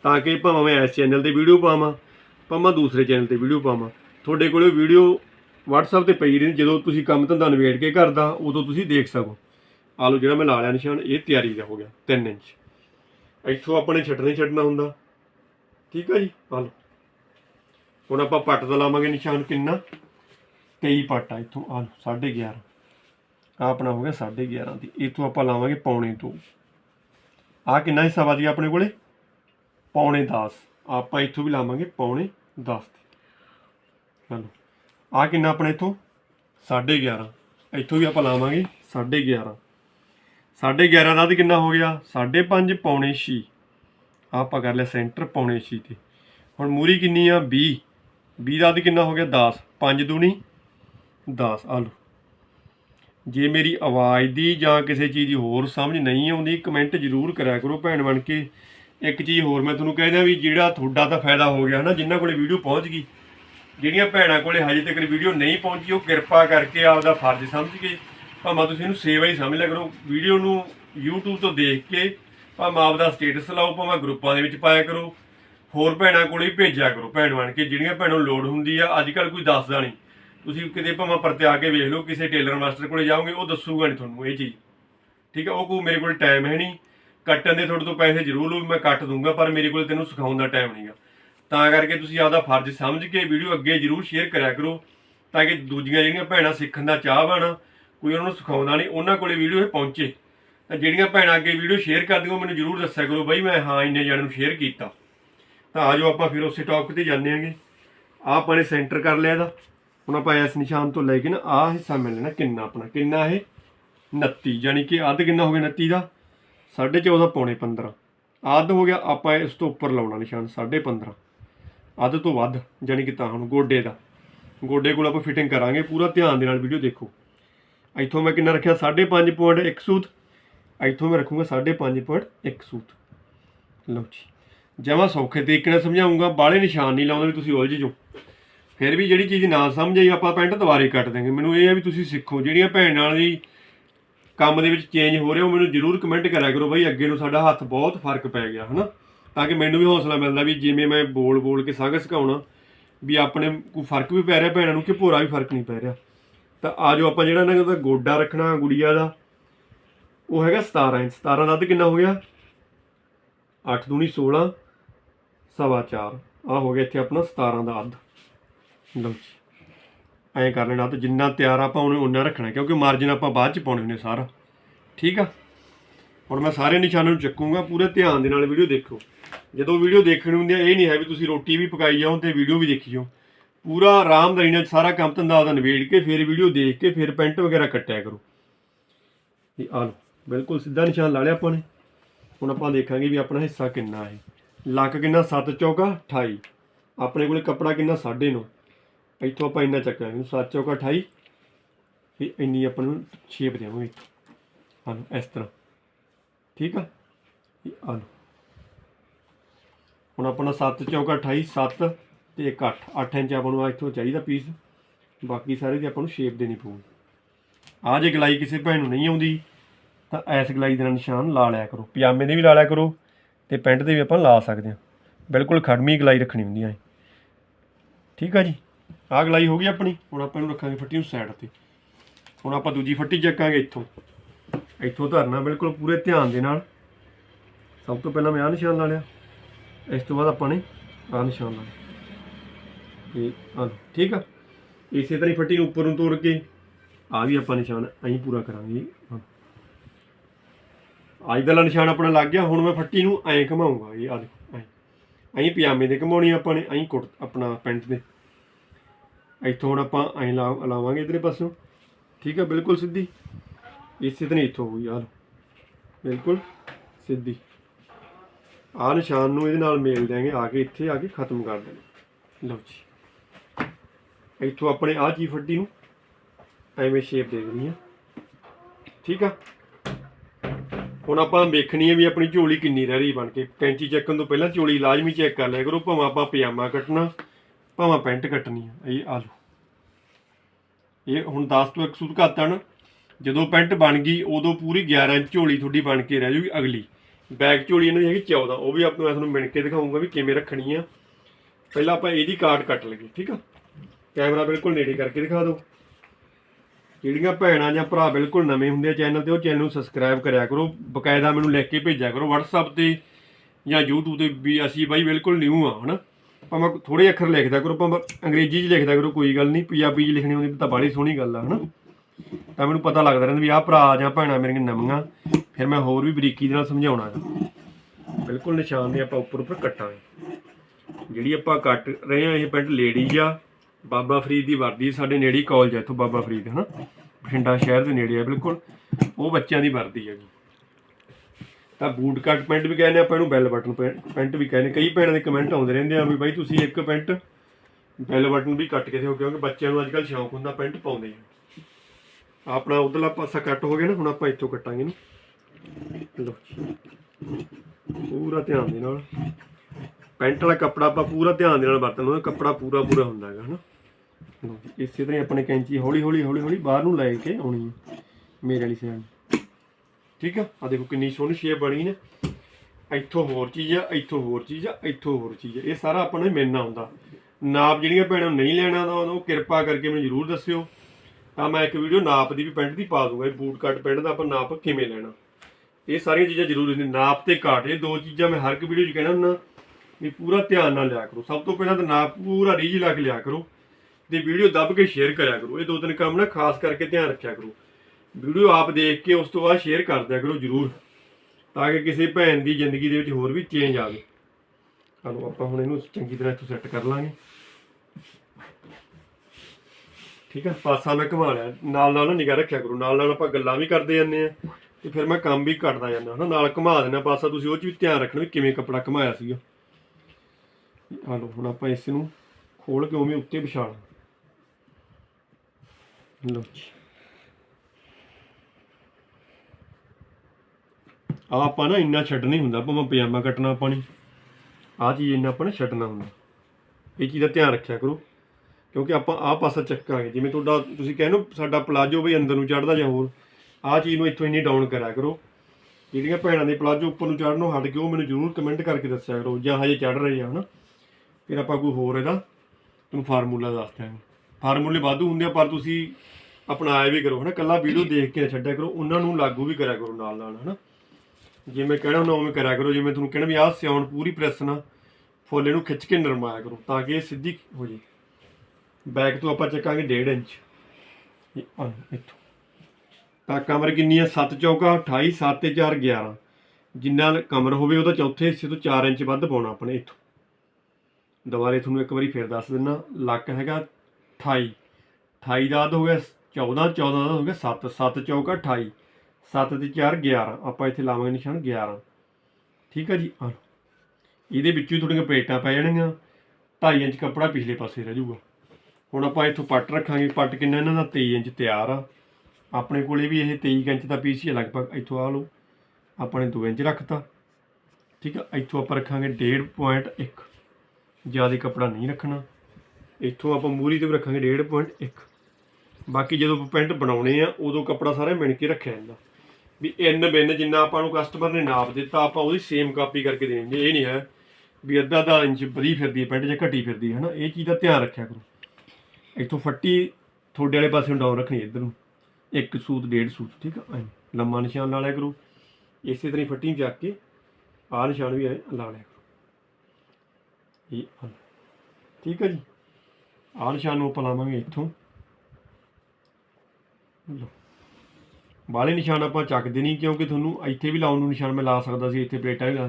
ਤਾਂ ਕਿ ਭਾਵੇਂ ਮੈਂ ਇਸ ਚੈਨਲ ਤੇ ਵੀਡੀਓ ਪਾਵਾਂ, ਭਾਵੇਂ ਦੂਸਰੇ ਚੈਨਲ ਤੇ ਵੀਡੀਓ ਪਾਵਾਂ। ਤੁਹਾਡੇ ਕੋਲ ਵੀਡੀਓ WhatsApp ਤੇ ਪਈ ਰਹਿੰਦੀ, ਜਦੋਂ ਤੁਸੀਂ ਕੰਮ ਧੰਦਾ ਨਿਬੇੜ ਕੇ ਕਰਦਾ ਉਦੋਂ ਤੁਸੀਂ ਦੇਖ ਸਕੋ। ਆ ਲਓ ਜਿਹੜਾ ਮੈਂ ਲਾ ਲਿਆ ਨਿਸ਼ਾਨ, ਇਹ ਤਿਆਰੀ ਦਾ ਹੋ ਗਿਆ 3 ਇੰਚ। ਇੱਥੋਂ ਆਪਾਂ ਨੇ ਛੱਡਣਾ ਹੀ ਛੱਡਣਾ ਹੁੰਦਾ। ਠੀਕ ਆ ਜੀ? ਆ ਹੁਣ ਆਪਾਂ ਪੱਟ ਦਾ ਲਾਵਾਂਗੇ ਨਿਸ਼ਾਨ ਕਿੰਨਾ? 23 ਪੱਟ ਆ ਇੱਥੋਂ। ਆ ਲਓ 11.5 ਆ ਆਪਣਾ ਹੋ ਗਿਆ 11.5 ਦੀ। ਇੱਥੋਂ ਆਪਾਂ ਲਾਵਾਂਗੇ ਪੌਣੇ ਤੋਂ ਆ ਕਿੰਨਾ ਹਿੱਸਾ ਵਧਿਆ ਆਪਣੇ ਕੋਲੇ? ਪੌਣੇ 10 ਆਪਾਂ ਇੱਥੋਂ ਵੀ ਲਾਵਾਂਗੇ ਪੌਣੇ 10 ਦੀ। ਚਲੋ ਆ ਕਿੰਨਾ ਆਪਣੇ ਇੱਥੋਂ? 11.5 ਇੱਥੋਂ ਵੀ ਆਪਾਂ ਲਾਵਾਂਗੇ 11.5 11.5 ਦਾ ਤੇ ਕਿੰਨਾ ਹੋ ਗਿਆ? 5.5 ਪੌਣੇ 6 ਆਪਾਂ ਕਰ ਲਿਆ ਸੈਂਟਰ ਪੌਣੇ 6 ਤੇ। ਹੁਣ ਮੂਰੀ ਕਿੰਨੀ ਆ? 20 20 ਦਾ ਤੇ ਕਿੰਨਾ ਹੋ ਗਿਆ? 10 5 ਦੂਣੀ? 10 ਆ ਲਓ। ਜੇ ਮੇਰੀ ਆਵਾਜ਼ ਦੀ ਜਾਂ ਕਿਸੇ ਚੀਜ਼ ਦੀ ਹੋਰ ਸਮਝ ਨਹੀਂ ਆਉਂਦੀ, ਕਮੈਂਟ ਜ਼ਰੂਰ ਕਰਿਆ ਕਰੋ ਭੈਣ ਬਣ ਕੇ। ਇੱਕ ਚੀਜ਼ ਹੋਰ ਮੈਂ ਤੁਹਾਨੂੰ ਕਹਿ ਦਿਆਂ ਵੀ ਜਿਹੜਾ ਤੁਹਾਡਾ ਤਾਂ ਫਾਇਦਾ ਹੋ ਗਿਆ ਨਾ ਜਿਨ੍ਹਾਂ ਕੋਲੇ ਵੀਡੀਓ ਪਹੁੰਚ ਗਈ। ਜਿਹੜੀਆਂ ਭੈਣਾਂ ਕੋਲੇ ਹਜੇ ਤੱਕ ਵੀਡੀਓ ਨਹੀਂ ਪਹੁੰਚੀ, ਉਹ ਕਿਰਪਾ ਕਰਕੇ ਆਪਦਾ ਫਰਜ਼ ਸਮਝ ਕੇ ਭਾਵੇਂ ਤੁਸੀਂ ਇਹਨੂੰ ਸੇਵਾ ਹੀ ਸਮਝ ਲਿਆ ਕਰੋ ਵੀਡੀਓ ਨੂੰ YouTube ਤੋਂ ਦੇਖ ਕੇ ਭਾਵੇਂ ਆਪਦਾ ਸਟੇਟਸ ਲਾਓ, ਭਾਵੇਂ ਗਰੁੱਪਾਂ ਦੇ ਵਿੱਚ ਪਾਇਆ ਕਰੋ, ਹੋਰ ਭੈਣਾਂ ਕੋਲ ਵੀ ਭੇਜਿਆ ਕਰੋ, ਭੈਣ ਬਣ ਕੇ, ਜਿਹੜੀਆਂ ਭੈਣਾਂ ਨੂੰ ਲੋੜ ਹੁੰਦੀ ਆ ਅੱਜ ਕੱਲ ਕੋਈ ਦੱਸਦਾ ਨਹੀਂ। ਤੁਸੀਂ ਕਿਤੇ ਭਾਵੇਂ ਪਰਤੇ ਆ ਕੇ ਵੇਖ ਲਓ, ਕਿਸੇ ਟੇਲਰ ਮਾਸਟਰ ਕੋਲੇ ਜਾਓਗੇ, ਉਹ ਦੱਸੂਗਾ ਨਹੀਂ ਤੁਹਾਨੂੰ ਇਹ ਚੀਜ਼। ਠੀਕ ਹੈ ਉਹ ਕੋ ਮੇਰੇ ਕੋਲ ਟਾਈਮ ਹੈ ਨਹੀਂ, ਕੱਟਣ ਦੇ ਤੁਹਾਡੇ ਤੋਂ ਪੈਸੇ ਜ਼ਰੂਰ ਲਓ, ਮੈਂ ਕੱਟ ਦੂੰਗਾ, ਪਰ ਮੇਰੇ ਕੋਲ ਤੈਨੂੰ ਸਿਖਾਉਣ ਦਾ ਟਾਈਮ ਨਹੀਂਗਾ ਤਾਂ ਕਰਕੇ ਤੁਸੀਂ ਆਪਦਾ ਫਰਜ਼ ਸਮਝ ਕੇ ਵੀਡੀਓ ਅੱਗੇ ਜ਼ਰੂਰ ਸ਼ੇਅਰ ਕਰਿਆ ਕਰੋ, ਤਾਂ ਕਿ ਦੂਜੀਆਂ ਜਿਹੜੀਆਂ ਭੈਣਾਂ ਸਿੱਖਣ ਦਾ ਚਾਹ ਬਣ ਕੋਈ ਉਹਨਾਂ ਨੂੰ ਸਿਖਾਉਂਦਾ ਨਹੀਂ, ਉਹਨਾਂ ਕੋਲੇ ਵੀਡੀਓ ਇਹ ਪਹੁੰਚੇ। ਤਾਂ ਜਿਹੜੀਆਂ ਭੈਣਾਂ ਅੱਗੇ ਵੀਡੀਓ ਸ਼ੇਅਰ ਕਰਦੀਆਂ ਮੈਨੂੰ ਜ਼ਰੂਰ ਦੱਸਿਆ ਕਰੋ ਬਾਈ, ਮੈਂ ਹਾਂ ਇੰਨੇ ਜਣਿਆਂ ਨੂੰ ਸ਼ੇਅਰ ਕੀਤਾ। ਤਾਂ ਆਜੋ ਆਪਾਂ ਫਿਰ ਉਸੇ ਟੌਪਿਕ ਤੇ ਜਾਂਦੇ ਆਂਗੇ। ਆਹ ਆਪਾਂ ਨੇ ਸੈਂਟਰ ਕਰ ਲਿਆ ਇਹਦਾ। ਹੁਣ ਆਪਾਂ ਇਸ ਨਿਸ਼ਾਨ ਤੋਂ ਲੈ ਕੇ ਨਾ, ਆਹ ਹਿੱਸਾ ਮਿਲ ਲੈਣਾ ਕਿੰਨਾ ਆਪਣਾ, ਕਿੰਨਾ ਇਹ? 29 ਯਾਨੀ ਕਿ ਅੱਧ ਕਿੰਨਾ ਹੋ ਗਿਆ 29 ਦਾ? 14.5 ਪੌਣੇ 15 ਅੱਧ ਹੋ ਗਿਆ, ਆਪਾਂ ਇਸ ਤੋਂ ਉੱਪਰ ਲਾਉਣਾ ਨਿਸ਼ਾਨ 15.5 ਅੱਧ ਤੋਂ ਵੱਧ ਯਾਨੀ ਕਿ ਤਾਂ ਹੁਣ ਗੋਡੇ ਦਾ। ਗੋਡੇ ਕੋਲ ਆਪਾਂ ਫਿਟਿੰਗ ਕਰਾਂਗੇ, ਪੂਰਾ ਧਿਆਨ ਦੇ ਨਾਲ ਵੀਡੀਓ ਦੇਖੋ। ਇੱਥੋਂ ਮੈਂ ਕਿੰਨਾ ਰੱਖਿਆ? 5.5 ਪੁਆਇੰਟ 1 ਸੂਤ। ਇੱਥੋਂ ਮੈਂ ਰੱਖੂੰਗਾ 5.5 ਪੁਆਇੰਟ 1 ਸੂਤ। ਲਓ ਜੀ। ਜਮਾ ਸੌਖੇ ਤਰੀਕੇ ਨਾਲ ਸਮਝਾਉਂਗਾ ਬਾਲੇ ਨਿਸ਼ਾਨ ਨਹੀਂ ਲਾਉਂਦੇ ਵੀ ਤੁਸੀਂ ਉਲਝ ਜਾਓ। ਫਿਰ ਵੀ ਜਿਹੜੀ ਚੀਜ਼ ਨਾ ਸਮਝ ਆਈ, ਆਪਾਂ ਪੈਂਟ ਦੁਬਾਰੇ ਕੱਟ ਦਾਂਗੇ ਮੈਨੂੰ ਇਹ ਆ ਵੀ ਤੁਸੀਂ ਸਿੱਖੋ। ਜਿਹੜੀਆਂ ਭੈਣ ਨਾਲ ਦੀ ਕੰਮ ਦੇ ਵਿੱਚ ਚੇਂਜ ਹੋ ਰਿਹਾ, ਉਹ ਮੈਨੂੰ ਜਰੂਰ ਕਮੈਂਟ ਕਰਿਆ ਕਰੋ ਬਈ। ਅੱਗੇ ਨੂੰ ਸਾਡਾ ਹੱਥ ਬਹੁਤ ਫ਼ਰਕ ਪੈ ਗਿਆ, ਹਨਾ? ਤਾਂ ਕਿ ਮੈਨੂੰ ਵੀ ਹੌਸਲਾ ਮਿਲਦਾ ਵੀ ਜਿਵੇਂ ਮੈਂ ਬੋਲ ਬੋਲ ਕੇ ਸੰਗ ਸਿਖਾਉਣਾ, ਵੀ ਆਪਣੇ ਕੋਈ ਫ਼ਰਕ ਵੀ ਪੈ ਰਿਹਾ ਭੈਣਾਂ ਨੂੰ ਕਿ ਭੋਰਾ ਵੀ ਫ਼ਰਕ ਨਹੀਂ ਪੈ ਰਿਹਾ। ਤਾਂ ਆਜੋ ਆਪਾਂ ਜਿਹੜਾ ਨਾ ਉਹਦਾ ਗੋਡਾ ਰੱਖਣਾ ਗੁੜੀਆ ਦਾ, ਉਹ ਹੈਗਾ 17 ਇੰਚ। 17 ਦਾ ਅੱਧ ਕਿੰਨਾ ਹੋ ਗਿਆ? 8 ਦੂਣੀ 16 ਸਵਾ 4 ਆ ਹੋ ਗਿਆ ਇੱਥੇ ਆਪਣਾ 17 ਦਾ ਅੱਧ। ਲਓ ਜੀ। ਐਂ ਕਰ ਲੈਣਾ ਤਾਂ ਜਿੰਨਾ ਤਿਆਰ ਆਪਾਂ ਉਹਨੇ ਉਹਨਾਂ ਰੱਖਣਾ, ਕਿਉਂਕਿ ਮਾਰਜਨ ਆਪਾਂ ਬਾਅਦ ਚ ਪਾਉਣੇ ਨੇ ਸਾਰਾ। ਠੀਕ ਆ? ਹੁਣ ਮੈਂ ਸਾਰੇ ਨਿਸ਼ਾਨਾਂ ਨੂੰ ਚੱਕੂੰਗਾ, ਪੂਰੇ ਧਿਆਨ ਦੇ ਨਾਲ ਵੀਡੀਓ ਦੇਖੋ। ਜਦੋਂ ਵੀਡੀਓ ਦੇਖਣੀ ਹੁੰਦੀ ਹੈ ਇਹ ਨਹੀਂ ਹੈ ਵੀ ਤੁਸੀਂ ਰੋਟੀ ਵੀ ਪਕਾਈ ਜਾਓ ਤੇ ਵੀਡੀਓ ਵੀ ਦੇਖੀ ਜਾਓ। ਪੂਰਾ ਆਰਾਮਦਾਰੀ ਨਾਲ ਸਾਰਾ ਕੰਮ ਧੰਦਾ ਉਹਦਾ ਨਿਬੇੜ ਕੇ, ਫਿਰ ਵੀਡੀਓ ਦੇਖ ਕੇ, ਫਿਰ ਪੈਂਟ ਵਗੈਰਾ ਕੱਟਿਆ ਕਰੋ। ਇਹ ਆ ਲਓ, ਬਿਲਕੁਲ ਸਿੱਧਾ ਨਿਸ਼ਾਨ ਲਾ ਲਿਆ ਆਪਾਂ ਨੇ। ਹੁਣ ਆਪਾਂ ਦੇਖਾਂਗੇ ਵੀ ਆਪਣਾ ਹਿੱਸਾ ਕਿੰਨਾ ਹੈ। ਲੱਕ ਕਿੰਨਾ? 7 ਚੌਕਾ 28 ਆਪਣੇ ਕੋਲੇ ਕੱਪੜਾ ਕਿੰਨਾ? 9.5 ਇੱਥੋਂ ਆਪਾਂ ਇੰਨਾ ਚੱਕਾਂਗੇ 7 ਚੌਕਾ 28 ਇਹ ਇੰਨੀ ਆਪਾਂ ਨੂੰ ਸ਼ੇਪ ਦੇਵਾਂਗੇ ਇੱਥੋਂ। ਹਾਂ ਇਸ ਤਰ੍ਹਾਂ। ਠੀਕ ਆ? ਇਹ ਆ ਲਓ। ਹੁਣ ਆਪਣਾ 7 ਚੌਕਾ 28 7 ਤੇ ਇੱਕ 8 8 ਇੰਚ ਆਪਾਂ ਨੂੰ ਆ ਇੱਥੋਂ ਚਾਹੀਦਾ ਪੀਸ ਬਾਕੀ ਸਾਰੇ ਦੀ ਆਪਾਂ ਨੂੰ ਸ਼ੇਪ ਦੇਣੀ ਪਊਗੀ। ਆ ਜੇ ਗਲਾਈ ਕਿਸੇ ਭੈਣ ਨੂੰ ਨਹੀਂ ਆਉਂਦੀ, ਤਾਂ ਐਸ ਗਲਾਈ ਦੇ ਨਾਲ ਨਿਸ਼ਾਨ ਲਾ ਲਿਆ ਕਰੋ। ਪਜਾਮੇ ਦੇ ਵੀ ਲਾ ਲਿਆ ਕਰੋ ਤੇ ਪੈਂਟ ਦੇ ਵੀ ਆਪਾਂ ਲਾ ਸਕਦੇ ਹਾਂ। ਬਿਲਕੁਲ ਖੜਮੀ ਗਲਾਈ ਰੱਖਣੀ ਹੁੰਦੀ ਹੈ ਠੀਕ ਆ ਜੀ? ਆਹ ਗਲਾਈ ਹੋ ਗਈ ਆਪਣੀ। ਹੁਣ ਆਪਾਂ ਇਹਨੂੰ ਰੱਖਾਂਗੇ ਫੱਟੀ ਨੂੰ ਸਾਈਡ ਤੇ। ਹੁਣ ਆਪਾਂ ਦੂਜੀ ਫੱਟੀ ਚੱਕਾਂਗੇ ਇੱਥੋਂ। ਇੱਥੋਂ ਧਰਨਾ ਬਿਲਕੁਲ ਪੂਰੇ ਧਿਆਨ ਦੇ ਨਾਲ। ਸਭ ਤੋਂ ਪਹਿਲਾਂ ਮੈਂ ਆਹ ਨਿਸ਼ਾਨ ਲਾ ਲਿਆ। ਇਸ ਤੋਂ ਬਾਅਦ ਆਪਾਂ ਨੇ ਆਹ ਨਿਸ਼ਾਨ ਲਾ ਲਿਆ। ਇਹ ਆਹ ਠੀਕ ਆ। ਇਸੇ ਤਰ੍ਹਾਂ ਹੀ ਫੱਟੀ ਨੂੰ ਉੱਪਰ ਨੂੰ ਤੋੜ ਕੇ ਆ ਵੀ ਆਪਾਂ ਨਿਸ਼ਾਨ ਐਂ ਪੂਰਾ ਕਰਾਂਗੇ। ਹਾਂ। ਅੱਜ ਦਾ ਨਿਸ਼ਾਨ ਆਪਣਾ ਲੱਗ ਗਿਆ, ਹੁਣ ਮੈਂ ਫੱਟੀ ਨੂੰ ਐਂ ਘਮਾਉਂਗਾ, ਇਹ ਆ ਦੇਖੋ, ਐਂ। ਐਂ ਪਜਾਮੇ ਦੇ ਘਮਾਉਣੀ ਆਪਾਂ ਨੇ, ਐਂ ਕੁੜ ਆਪਣਾ ਪੈਂਟ ਦੇ। ਇੱਥੋਂ ਹੁਣ ਆਪਾਂ ਐਂ ਲਾ, ਲਾਵਾਂਗੇ ਇਧਰੇ ਪਾਸੋਂ। ਠੀਕ ਆ, ਬਿਲਕੁਲ ਸਿੱਧੀ। ਇਸੇ ਤਰ੍ਹਾਂ ਹੀ ਇੱਥੋਂ ਹੋਊਗੀ ਆ ਲਓ। ਬਿਲਕੁਲ ਸਿੱਧੀ। ਆਹ ਨਿਸ਼ਾਨ ਨੂੰ ਇਹਦੇ ਨਾਲ ਮੇਲ ਦਿਆਂਗੇ, ਆ ਕੇ ਇੱਥੇ ਆ ਕੇ ਖਤਮ ਕਰ ਦੇਣਾ। ਲਓ ਜੀ। ਇੱਥੋਂ ਆਪਣੇ ਆਹ ਚੀ ਫੱਡੀ ਨੂੰ, ਐਵੇਂ ਸ਼ੇਪ ਦੇ ਦੇਣੀ ਆ ਠੀਕ ਆ? ਹੁਣ ਆਪਾਂ ਵੇਖਣੀ ਹੈ ਵੀ ਆਪਣੀ ਝੋਲੀ ਕਿੰਨੀ ਰਹਿ ਰਹੀ ਬਣ ਕੇ, ਕੈਂਚੀ ਚੱਕਣ ਤੋਂ ਪਹਿਲਾਂ ਝੋਲੀ ਲਾਜ਼ਮੀ ਚੈੱਕ ਕਰ ਲਿਆ ਕਰੋ, ਭਾਵੇਂ ਆਪਾਂ ਪਜਾਮਾ ਕੱਟਣਾ, ਭਾਵੇਂ ਪੈਂਟ ਕੱਟਣੀ ਆ। ਇਹ ਆ ਲਓ ਇਹ ਹੁਣ 10 ਤੋਂ 1 ਸੂਟ ਨਾ ਜਦੋਂ ਪੈਂਟ ਬਣ ਗਈ, ਉਦੋਂ ਪੂਰੀ 11 ਇੰਚ ਝੋਲੀ ਤੁਹਾਡੀ ਬਣ ਕੇ ਰਹਿ ਜੂਗੀ ਅਗਲੀ। ਬੈਕ ਝੋਲੀ ਇਹਨਾਂ ਦੀ ਹੈਗੀ 14 ਉਹ ਵੀ ਆਪਾਂ ਤੁਹਾਨੂੰ ਮਿਣ ਕੇ ਦਿਖਾਉਂਗਾ ਵੀ ਕਿਵੇਂ ਰੱਖਣੀ ਆ। ਪਹਿਲਾਂ ਆਪਾਂ ਇਹਦੀ ਕਾਰਡ ਕੱਟ ਲਈਏ, ਠੀਕ ਆ? ਕੈਮਰਾ ਬਿਲਕੁਲ ਨੇੜੇ ਕਰਕੇ ਦਿਖਾ ਦਿਓ। ਜਿਹੜੀਆਂ ਭੈਣਾਂ ਜਾਂ ਭਰਾ ਬਿਲਕੁਲ ਨਵੇਂ ਹੁੰਦੇ ਆ ਚੈਨਲ ਤੇ, ਉਹ ਚੈਨਲ ਨੂੰ ਸਬਸਕ੍ਰਾਈਬ ਕਰਿਆ ਕਰੋ। ਬਕਾਇਦਾ ਮੈਨੂੰ ਲਿਖ ਕੇ ਭੇਜਿਆ ਕਰੋ। WhatsApp ਤੇ ਜਾਂ YouTube ਤੇ ਵੀ ਅਸੀਂ ਬਾਈ ਬਿਲਕੁਲ ਨਿਊ ਆ, ਹਨਾ? ਭਾਵੇਂ ਥੋੜੇ ਅੱਖਰ ਲਿਖਦਾ ਕਰੋ, ਭਾਵੇਂ ਅੰਗਰੇਜ਼ੀ 'ਚ ਲਿਖਦਾ ਕਰੋ, ਕੋਈ ਗੱਲ ਨਹੀਂ। ਪੰਜਾਬੀ 'ਚ ਲਿਖਣੀ ਹੁੰਦੀ ਤਾਂ ਬੜੀ ਸੋਹਣੀ ਗੱਲ ਆ, ਹਨਾ? ਤਾਂ ਮੈਨੂੰ ਪਤਾ ਲੱਗਦਾ ਰਹਿੰਦਾ ਵੀ ਆਹ ਭਰਾ ਜਾਂ ਭੈਣਾਂ ਮੇਰੀਆਂ ਨਵੀਆਂ, ਫਿਰ ਮੈਂ ਹੋਰ ਵੀ ਬਰੀਕੀ ਦੇ ਨਾਲ ਸਮਝਾਉਣਾ ਹੈ ਬਿਲਕੁਲ ਨਿਸ਼ਾਨ ਦੇ ਆਪਾਂ ਉੱਪਰ ਉੱਪਰ ਕੱਟਾਂਗੇ। ਜਿਹੜੀ ਆਪਾਂ ਕੱਟ ਰਹੇ ਆ, ਇਹ ਪੈਂਟ ਲੇਡੀਜ਼ ਆ। ਬਾਬਾ ਫਰੀਦ ਦੀ ਵਰਦੀ ਸਾਡੇ ਨੇੜੇ ਹੀ ਕਾਲਜ ਹੈ ਇੱਥੋਂ ਬਾਬਾ ਫਰੀਦ, ਹਨਾ? ਬਠਿੰਡਾ ਸ਼ਹਿਰ ਦੇ ਨੇੜੇ ਆ, ਬਿਲਕੁਲ। ਉਹ ਬੱਚਿਆਂ ਦੀ ਵਰਦੀ ਹੈਗੀ। ਤਾਂ ਬੂਟ ਕੱਟ ਪੈਂਟ ਵੀ ਕਹਿੰਦੇ ਆਪਾਂ ਇਹਨੂੰ ਬੈਲ ਬਟਨ ਪੈਂਟ ਵੀ ਕਹਿੰਦੇ। ਕਈ ਭੈਣਾਂ ਦੇ ਕਮੈਂਟ ਆਉਂਦੇ ਰਹਿੰਦੇ ਆ ਵੀ ਬਾਈ ਤੁਸੀਂ ਇੱਕ ਪੈਂਟ ਬੈਲ ਬਟਨ ਵੀ ਕੱਟ ਕੇ ਦਿਓ, ਕਿਉਂਕਿ ਬੱਚਿਆਂ ਨੂੰ ਅੱਜਕੱਲ ਸ਼ੌਂਕ ਹੁੰਦਾ ਪੈਂਟ ਪਾਉਂਦੇ ਆ ਆਪਣਾ ਉਧਰਲਾ ਪਾਸਾ ਕੱਟ ਹੋ ਗਿਆ ਨਾ, ਹੁਣ ਆਪਾਂ ਇੱਥੋਂ ਕੱਟਾਂਗੇ ਨਾ। ਲਓ ਪੂਰਾ ਧਿਆਨ ਦੇ ਨਾਲ। ਪੈਂਟ ਵਾਲਾ ਕੱਪੜਾ ਆਪਾਂ ਪੂਰਾ ਧਿਆਨ ਦੇ ਨਾਲ ਵਰਤਣਾ, ਉਹਦਾ ਕੱਪੜਾ ਪੂਰਾ ਪੂਰਾ ਹੁੰਦਾ ਹੈਗਾ, ਹਨਾ? ਲਓ ਜੀ, ਇਸੇ ਤਰ੍ਹਾਂ ਹੀ ਆਪਣੇ ਕੈਂਚੀ ਹੌਲੀ ਹੌਲੀ ਹੌਲੀ ਹੌਲੀ ਬਾਹਰ ਨੂੰ ਲੈ ਕੇ ਆਉਣੀ ਹੈ ਮੇਰੇ ਵਾਲੀ ਸਾਈਡ ਠੀਕ ਆ? ਆ ਦੇਖੋ ਕਿੰਨੀ ਸੋਹਣੀ ਸ਼ੇਪ ਬਣੀ ਨੇ। ਇੱਥੋਂ ਹੋਰ ਚੀਜ਼ ਆ ਇੱਥੋਂ ਹੋਰ ਚੀਜ਼ ਆ ਇੱਥੋਂ ਹੋਰ ਚੀਜ਼ ਆ। ਇਹ ਸਾਰਾ ਆਪਣਾ ਨੂੰ ਮਿਲਣਾ ਹੁੰਦਾ। ਨਾਪ ਜਿਹੜੀਆਂ ਭੈਣਾਂ ਨੂੰ ਨਹੀਂ ਲੈਣਾ ਤਾਂ ਉਹ ਕਿਰਪਾ ਕਰਕੇ ਮੈਨੂੰ ਜ਼ਰੂਰ ਦੱਸਿਓ। ਤਾਂ ਮੈਂ ਇੱਕ ਵੀਡੀਓ ਨਾਪ ਦੀ ਵੀ ਪੈਂਟ ਦੀ ਪਾ ਦੂੰਗਾ। ਇਹ ਬੂਟ ਕੱਟ ਪੈਂਟ ਦਾ ਆਪਾਂ ਨਾਪ ਕਿਵੇਂ ਲੈਣਾ? ਇਹ ਸਾਰੀਆਂ ਚੀਜ਼ਾਂ ਜ਼ਰੂਰੀ ਨੇ ਨਾਪ ਤੇ ਕਾਟ ਇਹ ਦੋ ਚੀਜ਼ਾਂ ਮੈਂ ਹਰ ਇੱਕ ਵੀਡੀਓ 'ਚ ਕਹਿਣਾ ਹੁੰਦਾ। ਵੀ ਪੂਰਾ ਧਿਆਨ ਨਾਲ ਲਿਆ ਕਰੋ। ਸਭ ਤੋਂ ਪਹਿਲਾਂ ਤਾਂ ਨਾਪ ਪੂਰਾ ਰੀਝ ਲਾ ਕੇ ਲਿਆ ਕਰੋ। ਤੇ ਵੀਡੀਓ ਦੱਬ ਕੇ ਸ਼ੇਅਰ ਕਰਿਆ ਕਰੋ। ਇਹ ਦੋ ਤਿੰਨ ਕੰਮ ਨਾ ਖਾਸ ਕਰਕੇ ਧਿਆਨ ਰੱਖਿਆ ਕਰੋ। ਵੀਡੀਓ ਆਪ ਦੇਖ ਕੇ ਉਸ ਤੋਂ ਬਾਅਦ ਸ਼ੇਅਰ ਕਰ ਦਿਆ ਕਰੋ ਜਰੂਰ, ਤਾਂ ਕਿ ਕਿਸੇ ਭੈਣ ਦੀ ਜ਼ਿੰਦਗੀ ਦੇ ਵਿੱਚ ਹੋਰ ਵੀ ਚੇਂਜ ਆਵੇ। ਚਲੋ, ਆਪਾਂ ਹੁਣ ਇਹਨੂੰ ਚੰਗੀ ਤਰ੍ਹਾਂ ਇੱਥੋਂ ਸੈੱਟ ਕਰ ਲਾਂਗੇ। ਠੀਕ ਹੈ ਪਾਸਾ ਮੈਂ ਘੁਮਾ ਲਿਆ। ਨਾਲ ਨਾਲ ਨਾ ਨਿਗਾਹ ਰੱਖਿਆ ਕਰੋ। ਨਾਲ ਨਾਲ ਆਪਾਂ ਗੱਲਾਂ ਵੀ ਕਰਦੇ ਜਾਂਦੇ ਆ ਤੇ ਫਿਰ ਮੈਂ ਕੰਮ ਵੀ ਕਰਦਾ ਜਾਂਦਾ, ਹਨਾ? ਨਾਲ ਘੁਮਾ ਦੇਣਾ ਪਾਸਾ। ਤੁਸੀਂ ਉਹ ਚ ਵੀ ਧਿਆਨ ਰੱਖਣਾ ਵੀ ਕਿਵੇਂ ਕੱਪੜਾ ਘੁਮਾਇਆ ਸੀਗਾ। ਆ ਲਓ, ਹੁਣ ਆਪਾਂ ਇਸ ਨੂੰ ਖੋਲ ਕੇ ਉਵੇਂ ਉੱਤੇ ਵਿਛਾਲ ਲਓ ਜੀ ਆ ਆਪਾਂ ਨਾ ਇੰਨਾ ਛੱਡਣਾ ਹੀ ਹੁੰਦਾ ਭਾਵੇਂ ਪਜਾਮਾ ਕੱਟਣਾ ਆਪਾਂ ਨੇ। ਆ ਚੀਜ਼ ਇੰਨਾ ਆਪਾਂ ਨੇ ਛੱਡਣਾ ਹੁੰਦਾ। ਇਹ ਚੀਜ਼ ਦਾ ਧਿਆਨ ਰੱਖਿਆ ਕਰੋ, ਕਿਉਂਕਿ ਆਪਾਂ ਆਹ ਪਾਸਾ ਚੱਕਾਂਗੇ। ਜਿਵੇਂ ਤੁਹਾਡਾ, ਤੁਸੀਂ ਕਹਿੰਦੇ ਸਾਡਾ ਪਲਾਜੋ ਵੀ ਅੰਦਰ ਨੂੰ ਚੜਦਾ ਜਾਂ ਹੋਰ, ਆਹ ਚੀਜ਼ ਨੂੰ ਇੱਥੋਂ ਇੰਨੀ ਡਾਊਨ ਕਰਿਆ ਕਰੋ। ਜਿਹੜੀਆਂ ਭੈਣਾਂ ਦੇ ਪਲਾਜੋ ਉੱਪਰ ਨੂੰ ਚੜਨੋਂ ਹਟ ਕੇ ਉਹ ਮੈਨੂੰ ਜ਼ਰੂਰ ਕਮੈਂਟ ਕਰਕੇ ਦੱਸਿਆ ਕਰੋ, ਜਾਂ ਹਜੇ ਚੜ ਰਹੇ ਆ, ਹਨਾ। ਫਿਰ ਆਪਾਂ ਕੋਈ ਹੋਰ ਇਹਦਾ, ਤੁਹਾਨੂੰ ਫਾਰਮੂਲਾ ਦੱਸ ਦਿਆਂਗੇ। ਫਾਰਮੂਲੇ ਵਾਧੂ ਹੁੰਦੇ ਆ, ਪਰ ਤੁਸੀਂ ਅਪਣਾਇਆ ਵੀ ਕਰੋ, ਹਨਾ? ਕੱਲਾ ਵੀਡੀਓ ਦੇਖ ਕੇ ਨਾ ਛੱਡਿਆ ਕਰੋ, ਉਹਨਾਂ ਨੂੰ ਲਾਗੂ ਵੀ ਕਰਿਆ ਕਰੋ ਨਾਲ ਨਾਲ, ਹਨਾ? ਜਿਵੇਂ ਕਹਿਣਾ ਹੁੰਦਾ ਉਵੇਂ ਕਰਿਆ ਕਰੋ ਜਿਵੇਂ ਤੁਹਾਨੂੰ ਕਹਿਣਾ ਵੀ ਆਹ ਸਿਆਉਣ ਪੂਰੀ ਪ੍ਰੈਸ ਨਾ, ਫੁੱਲ ਨੂੰ ਖਿੱਚ ਕੇ ਨਰਮਾਇਆ ਕਰੋ, ਤਾਂ ਕਿ ਇਹ ਸਿੱਧੀ ਹੋ ਜੇ। ਬੈਕ ਤੋਂ ਆਪਾਂ ਚੱਕਾਂਗੇ 1.5 ਇੰਚ। ਇੱਥੋਂ। ਤਾਂ ਕਮਰ ਕਿੰਨੀ ਆ 7 ਚੌਕਾ 28 7 ਤੇ 4 11 ਜਿੰਨਾ ਕਮਰ ਹੋਵੇ ਉਹਦਾ ਚੌਥੇ ਹਿੱਸੇ ਤੋਂ 4 ਇੰਚ ਵੱਧ ਪਾਉਣਾ ਆਪਣੇ ਇੱਥੋਂ। ਦੁਬਾਰੇ ਤੁਹਾਨੂੰ ਇੱਕ ਵਾਰੀ ਫੇਰ ਦੱਸ ਦਿੰਨਾ, ਲੱਕ ਹੈਗਾ 28 28 ਦਾ ਅੱਧ ਹੋ ਗਿਆ 14 14 ਦਾ ਹੋ ਗਿਆ 7 7 ਚੌਕ 28 7 ਤੇ 4 11 ਆਪਾਂ ਇੱਥੇ ਲਾਵਾਂਗੇ ਨਿਸ਼ਾਨ 11 ਠੀਕ ਆ ਜੀ? ਆ ਇਹਦੇ ਵਿੱਚੋਂ ਹੀ ਤੁਹਾਡੀਆਂ ਪਲੇਟਾਂ ਪੈ ਜਾਣਗੀਆਂ 2.5 ਇੰਚ ਕੱਪੜਾ ਪਿਛਲੇ ਪਾਸੇ ਰਹਿ ਜਾਊਗਾ। ਹੁਣ ਆਪਾਂ ਇੱਥੋਂ ਪੱਟ ਰੱਖਾਂਗੇ, ਪੱਟ ਕਿੰਨਾ ਇਹਨਾਂ ਦਾ? 23 ਇੰਚ ਤਿਆਰ ਆ। ਆਪਣੇ ਕੋਲੇ ਵੀ ਇਹ 23 ਇੰਚ ਦਾ ਪੀਸ ਹੀ ਲਗਭਗ ਇੱਥੋਂ ਆ ਲਓ। ਆਪਾਂ ਨੇ 2 ਇੰਚ ਰੱਖਤਾ। ਠੀਕ ਆ? ਇੱਥੋਂ ਆਪਾਂ ਰੱਖਾਂਗੇ 1.1 ਜ਼ਿਆਦਾ ਕੱਪੜਾ ਨਹੀਂ ਰੱਖਣਾ। ਇੱਥੋਂ ਆਪਾਂ ਮੂਰੀ ਤੇ ਵੀ ਰੱਖਾਂਗੇ 1.1 ਬਾਕੀ ਜਦੋਂ ਪੈਂਟ ਬਣਾਉਣੇ ਆ, ਉਦੋਂ ਕੱਪੜਾ ਸਾਰਾ ਮਿਣ ਕੇ ਰੱਖਿਆ ਜਾਂਦਾ। ਵੀ ਇਨ ਬਿਨ ਜਿੰਨਾ ਆਪਾਂ ਨੂੰ ਕਸਟਮਰ ਨੇ ਨਾਪ ਦਿੱਤਾ, ਆਪਾਂ ਉਹਦੀ ਸੇਮ ਕਾਪੀ ਕਰਕੇ ਦੇਣੀ ਹੈ ਇਹ ਨਹੀਂ ਹੈ ਵੀ ਅੱਧਾ ਅੱਧਾ ਇੰਚ ਵਧੀ ਫਿਰਦੀ ਹੈ ਪੈਂਟ ਜਾਂ ਘਟੀ ਫਿਰਦੀ ਹੈ, ਹਨਾ? ਇਹ ਚੀਜ਼ ਦਾ ਧਿਆਨ ਰੱਖਿਆ ਕਰੋ। ਇੱਥੋਂ ਫੱਟੀ ਤੁਹਾਡੇ ਵਾਲੇ ਪਾਸੇ ਡਾਊਨ ਰੱਖਣੀ ਇੱਧਰ ਨੂੰ। ਇੱਕ ਸੂਤ, ਡੇਢ ਸੂਤ, ਠੀਕ ਆ? ਲੰਮਾ ਨਿਸ਼ਾਨ ਲਾ ਲਿਆ ਕਰੋ। ਇਸੇ ਤਰ੍ਹਾਂ ਹੀ ਫੱਟੀ ਚੱਕ ਕੇ ਆਹ ਨਿਸ਼ਾਨ ਵੀ ਲਾ ਲਿਆ ਕਰੋ। ਇਹ ਠੀਕ ਹੈ ਜੀ? ਆਹ ਨਿਸ਼ਾਨ ਨੂੰ ਆਪਾਂ ਲਾਵਾਂਗੇ ਇੱਥੋਂ। ਬਾਲੇ ਨਿਸ਼ਾਨ ਆਪਾਂ ਚੱਕਦੇ ਨਹੀਂ ਕਿਉਂਕਿ ਤੁਹਾਨੂੰ ਇੱਥੇ ਵੀ ਲਾਉਣ ਨੂੰ ਨਿਸ਼ਾਨ ਮੈਂ ਲਾ ਸਕਦਾ ਸੀ, ਇੱਥੇ ਪਲੇਟਾਂ ਵੀ ਲਾ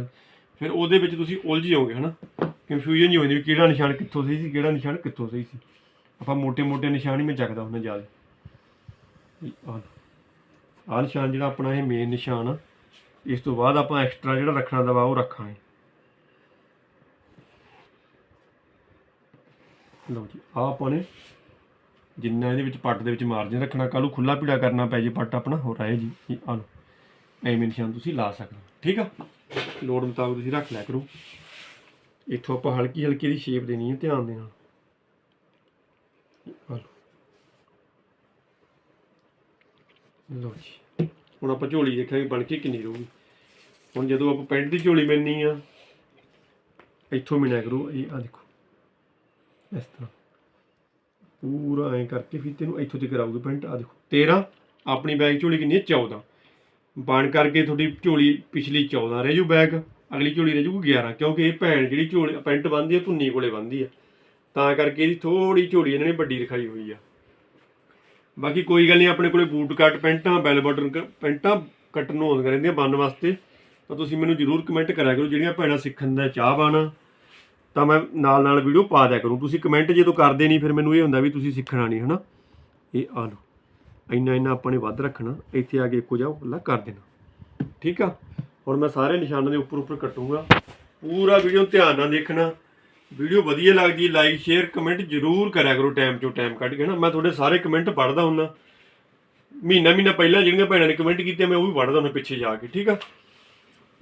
ਫਿਰ ਉਹਦੇ ਵਿੱਚ ਤੁਸੀਂ ਉਲਝ ਜਾਓਗੇ, ਹਨਾ? ਕਨਫਿਊਜ਼ਨ ਹੀ ਹੋਣੀ ਵੀ ਕਿਹੜਾ ਨਿਸ਼ਾਨ ਕਿੱਥੋਂ ਸਹੀ ਸੀ, ਕਿਹੜਾ ਨਿਸ਼ਾਨ ਕਿੱਥੋਂ ਸਹੀ ਸੀ। ਆਪਾਂ ਮੋٹے-ਮੋٹے ਨਿਸ਼ਾਨ ਹੀ ਮੈਂ ਚੱਕਦਾ ਹੁੰਦਾ ਜ਼ਿਆਦਾ। ਆਹ ਨਿਸ਼ਾਨ ਜਿਹੜਾ ਆਪਣਾ ਇਹ ਮੇਨ ਨਿਸ਼ਾਨ ਆ, ਇਸ ਤੋਂ ਬਾਅਦ ਆਪਾਂ ਐਕਸਟਰਾ ਜਿਹੜਾ ਰੱਖਣਾ ਦਵਾ ਉਹ ਰੱਖਾਂਗੇ। ਲਓ ਜੀ ਆ ਆਪਾਂ ਨੇ ਜਿੰਨਾ ਇਹਦੇ ਵਿੱਚ ਪੱਟ ਦੇ ਵਿੱਚ ਮਾਰਜਨ ਰੱਖਣਾ, ਕੱਲ੍ਹ ਨੂੰ ਖੁੱਲਾ ਪੀੜਾ ਕਰਨਾ ਪੈ ਜੇ ਪੱਟ ਆਪਣਾ ਹੋ ਰਿਹਾ ਜੀ ਇਹ ਆ ਲਓ। ਐਵੇਂ ਨਿਸ਼ਾਨ ਤੁਸੀਂ ਲਾ ਸਕਦੇ ਠੀਕ ਆ? ਲੋੜ ਮੁਤਾਬਕ ਤੁਸੀਂ ਰੱਖ ਲਿਆ ਕਰੋ। ਇੱਥੋਂ ਆਪਾਂ ਹਲਕੀ ਹਲਕੀ ਦੀ ਸ਼ੇਪ ਦੇਣੀ ਹੈ, ਧਿਆਨ ਦੇ ਨਾਲ। ਆ ਜੀ। ਹੁਣ ਆਪਾਂ ਝੋਲੀ ਦੇਖਾਂਗੇ ਬਣ ਕੇ ਕਿੰਨੀ ਰਹੂਗੀ। ਹੁਣ ਜਦੋਂ ਆਪਾਂ ਪੈਂਟ ਦੀ ਝੋਲੀ ਮਿਲਣੀ ਆ, ਇੱਥੋਂ ਮਿਲਿਆ ਕਰੋ, ਇਹ ਆ ਦੇਖੋ। ਇਸ ਤਰ੍ਹਾਂ। ਪੂਰਾ ਐਂ ਕਰਕੇ ਫੀਤੇ ਨੂੰ ਇੱਥੋਂ ਤੱਕ ਆਊਗੀ ਪੈਂਟ ਆ ਦੇਖੋ 13 ਆਪਣੀ ਬੈਗ ਝੋਲੀ ਕਿੰਨੀ ਹੈ? 14 ਬਣ ਕਰਕੇ ਤੁਹਾਡੀ ਝੋਲੀ ਪਿਛਲੀ 14 ਰਹਿ ਜੂ ਬੈਗ ਅਗਲੀ ਝੋਲੀ ਰਹਿ ਜੂਗੀ 11 ਕਿਉਂਕਿ ਇਹ ਭੈਣ ਜਿਹੜੀ ਝੋਲੀ ਪੈਂਟ ਬੰਨਦੀ ਹੈ ਭੁੰਨੀ ਕੋਲੇ ਬੰਨਦੀ ਆ ਤਾਂ ਕਰਕੇ ਇਹਦੀ ਥੋੜੀ ਝੋਲੀ ਇਹਨਾਂ ਨੇ ਵੱਡੀ ਰਖਾਈ ਹੋਈ ਆ। ਬਾਕੀ ਕੋਈ ਗੱਲ ਨਹੀਂ, ਆਪਣੇ ਕੋਲੇ ਬੂਟ ਕੱਟ ਪੈਂਟਾਂ ਬੈਲ ਬਟਨ ਕ- ਪੈਂਟਾਂ ਕੱਟਣ ਨੂੰ ਆਉਂਦੀਆਂ ਰਹਿੰਦੀਆਂ ਬੰਨ ਵਾਸਤੇ। ਤਾਂ ਤੁਸੀਂ ਮੈਨੂੰ ਜਰੂਰ ਕਮੈਂਟ ਕਰਿਆ ਕਰੋ, ਜਿਹੜੀਆਂ ਭੈਣਾਂ ਸਿੱਖਣ ਦਾ ਚਾਹ ਬਣ ਤਾਂ ਮੈਂ ਨਾਲ ਨਾਲ ਵੀਡੀਓ ਪਾ ਦਿਆ ਕਰੂੰ। ਤੁਸੀਂ ਕਮੈਂਟ ਜਦੋਂ ਕਰਦੇ ਨਹੀਂ, ਫਿਰ ਮੈਨੂੰ ਇਹ ਹੁੰਦਾ ਵੀ ਤੁਸੀਂ ਸਿੱਖਣਾ ਨਹੀਂ, ਹਨਾ? ਇਹ ਆ ਲਓ। ਇੰਨਾ ਇੰਨਾ ਆਪਾਂ ਨੇ ਵੱਧ ਰੱਖਣਾ। ਇੱਥੇ ਆ ਕੇ ਇੱਕੋ ਜਿਹਾ ਉੱਪਰਲਾ ਕਰ ਦੇਣਾ। ਠੀਕ ਆ? ਹੁਣ ਮੈਂ ਸਾਰੇ ਨਿਸ਼ਾਨਾਂ ਦੇ ਉੱਪਰ ਉੱਪਰ ਕੱਟੂੰਗਾ। ਪੂਰਾ ਵੀਡੀਓ ਧਿਆਨ ਨਾਲ ਦੇਖਣਾ। ਵੀਡੀਓ ਵਧੀਆ ਲੱਗਦੀ ਲਾਈਕ ਸ਼ੇਅਰ ਕਮੈਂਟ ਜਰੂਰ ਕਰਿਆ ਕਰੋ ਟਾਈਮ ਚੋਂ ਟਾਈਮ ਕੱਢ ਕੇ ਨਾ ਮੈਂ ਤੁਹਾਡੇ ਸਾਰੇ ਕਮੈਂਟ ਪੜ੍ਹਦਾ ਹੁੰਦਾ। ਮਹੀਨਾ ਮਹੀਨਾ ਪਹਿਲਾਂ ਜਿਹੜੀਆਂ ਭੈਣਾਂ ਨੇ ਕਮੈਂਟ ਕੀਤੇ ਮੈਂ ਉਹ ਵੀ ਪੜ੍ਹਦਾ ਹੁੰਦਾ ਪਿੱਛੇ ਜਾ ਕੇ, ਠੀਕ ਆ?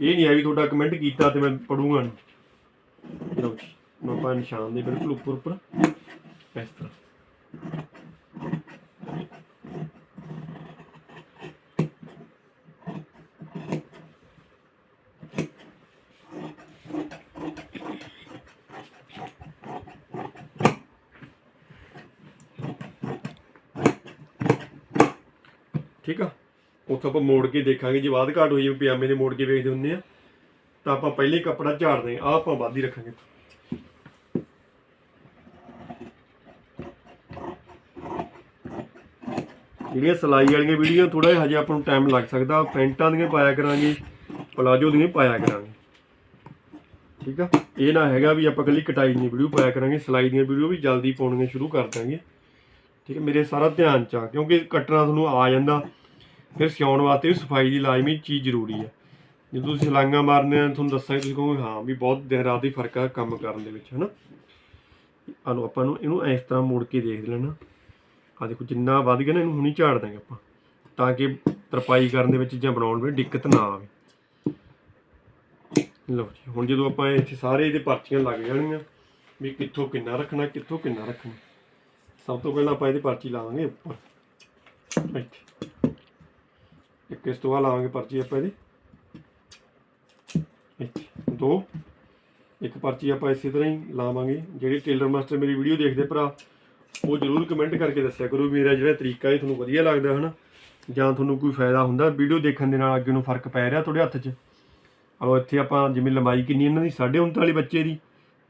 ਇਹ ਨਹੀਂ ਆ ਵੀ ਤੁਹਾਡਾ ਕਮੈਂਟ ਕੀਤਾ ਤੇ ਮੈਂ ਪੜੂੰਗਾ ਨਹੀਂ ਲਓ ਜੀ ਆਪਾਂ ਨਿਸ਼ਾਨ ਦੇ ਬਿਲਕੁਲ ਉੱਪਰ ਉੱਪਰ। ਇਸ ਤਰ੍ਹਾਂ। ਠੀਕ ਆ? ਉੱਥੋਂ ਆਪਾਂ ਮੋੜ ਕੇ ਦੇਖਾਂਗੇ, ਜੇ ਬਾਅਦ ਘਾਟ ਹੋਈ ਪਜਾਮੇ ਦੇ ਮੋੜ ਕੇ ਵੇਖਦੇ ਹੁੰਦੇ ਆ। ਤਾਂ ਆਪਾਂ ਪਹਿਲੇ ਹੀ ਕੱਪੜਾ ਝਾੜ ਦੇ ਆ ਆਪਾਂ ਬਾਅਦ ਹੀ ਰੱਖਾਂਗੇ। ਜਿਹੜੀਆਂ ਸਿਲਾਈ ਵਾਲੀਆਂ ਵੀਡੀਓ ਥੋੜਾ ਜਿਹਾ ਹਜੇ ਆਪਾਂ ਨੂੰ ਟਾਈਮ ਲੱਗ ਸਕਦਾ ਪੈਂਟਾਂ ਦੀਆਂ ਪਾਇਆ ਕਰਾਂਗੇ, ਪਲਾਜੋ ਦੀਆਂ ਪਾਇਆ ਕਰਾਂਗੇ। ਠੀਕ ਆ? ਇਹ ਨਾ ਹੈਗਾ ਵੀ ਆਪਾਂ ਕੱਲੀ ਕਟਾਈ ਦੀ ਵੀਡੀਓ ਪਾਇਆ ਕਰਾਂਗੇ, ਸਿਲਾਈ ਦੀਆਂ ਵੀਡੀਓ ਵੀ ਜਲਦੀ ਪਾਉਣੀਆਂ ਸ਼ੁਰੂ ਕਰ ਦਾਂਗੇ ਠੀਕ ਹੈ ਮੇਰੇ ਸਾਰਾ ਧਿਆਨ ਚ ਆ, ਕਿਉਂਕਿ ਕੱਟਣਾ ਤੁਹਾਨੂੰ ਆ ਜਾਂਦਾ, ਫਿਰ ਸਿਉਣ ਵਾਸਤੇ ਵੀ ਸਫ਼ਾਈ ਦੀ ਲਾਜ਼ਮੀ ਚੀਜ਼ ਜ਼ਰੂਰੀ ਹੈ ਜਦੋਂ ਤੁਸੀਂ ਸਲਾਈਆਂ ਮਾਰਨੇ ਆ, ਤੁਹਾਨੂੰ ਦੱਸਾਂਗੇ ਤੁਸੀਂ ਕਹੋਗੇ, ਹਾਂ ਵੀ ਬਹੁਤ ਦਿਨ ਰਾਤ ਦੀ ਫ਼ਰਕ ਆ ਕੰਮ ਕਰਨ ਦੇ ਵਿੱਚ, ਹਨਾ? ਆ ਲਓ, ਆਪਾਂ ਨੂੰ ਇਹਨੂੰ ਇਸ ਤਰ੍ਹਾਂ ਮੋੜ ਕੇ ਦੇਖ ਲੈਣਾ। ਆ ਦੇਖੋ, ਜਿੰਨਾ ਵੱਧ ਗਿਆ ਨਾ, ਇਹਨੂੰ ਹੁਣੀ ਝਾੜ ਦਾਂਗੇ ਆਪਾਂ, ਤਾਂ ਕਿ ਤਰਪਾਈ ਕਰਨ ਦੇ ਵਿੱਚ ਜਾਂ ਬਣਾਉਣ ਵਿੱਚ ਦਿੱਕਤ ਨਾ ਆਵੇ। ਲਓ ਜੀ, ਹੁਣ ਜਦੋਂ ਆਪਾਂ ਇੱਥੇ ਸਾਰੇ ਇਹਦੇ ਪਰਚੀਆਂ ਲੱਗ ਜਾਣਗੀਆਂ, ਵੀ ਕਿੱਥੋਂ ਕਿੰਨਾ ਰੱਖਣਾ, ਕਿੱਥੋਂ ਕਿੰਨਾ ਰੱਖਣਾ। ਸਭ ਤੋਂ ਪਹਿਲਾਂ ਆਪਾਂ ਇਹਦੀ ਪਰਚੀ ਲਾਵਾਂਗੇ ਉੱਪਰ, ਇੱਥੇ। ਇੱਕ ਇਸ ਤੋਂ ਬਾਅਦ ਲਾਵਾਂਗੇ ਪਰਚੀ ਆਪਾਂ ਇਹਦੀ। ਦੋ। ਇੱਕ ਪਰਚੀ ਆਪਾਂ ਇਸੇ ਤਰ੍ਹਾਂ ਹੀ ਲਾਵਾਂਗੇ। ਜਿਹੜੇ ਟੇਲਰ ਮਾਸਟਰ ਮੇਰੀ ਵੀਡੀਓ ਦੇਖਦੇ ਭਰਾ, ਉਹ ਜਰੂਰ ਕਮੈਂਟ ਕਰਕੇ ਦੱਸਿਆ ਕਰੋ ਵੀ ਮੇਰਾ ਜਿਹੜਾ ਤਰੀਕਾ ਇਹ ਤੁਹਾਨੂੰ ਵਧੀਆ ਲੱਗਦਾ ਹਨਾ, ਜਾਂ ਤੁਹਾਨੂੰ ਕੋਈ ਫਾਇਦਾ ਹੁੰਦਾ। ਵੀਡੀਓ ਦੇਖਣ ਦੇ ਨਾਲ ਅੱਗੇ ਨੂੰ ਫ਼ਰਕ ਪੈ ਰਿਹਾ ਤੁਹਾਡੇ ਹੱਥ 'ਚ। ਆਓ ਇੱਥੇ ਆਪਾਂ ਜਿਵੇਂ ਲੰਬਾਈ ਕਿੰਨੀ ਇਹਨਾਂ ਦੀ? 39.5 ਬੱਚੇ ਦੀ,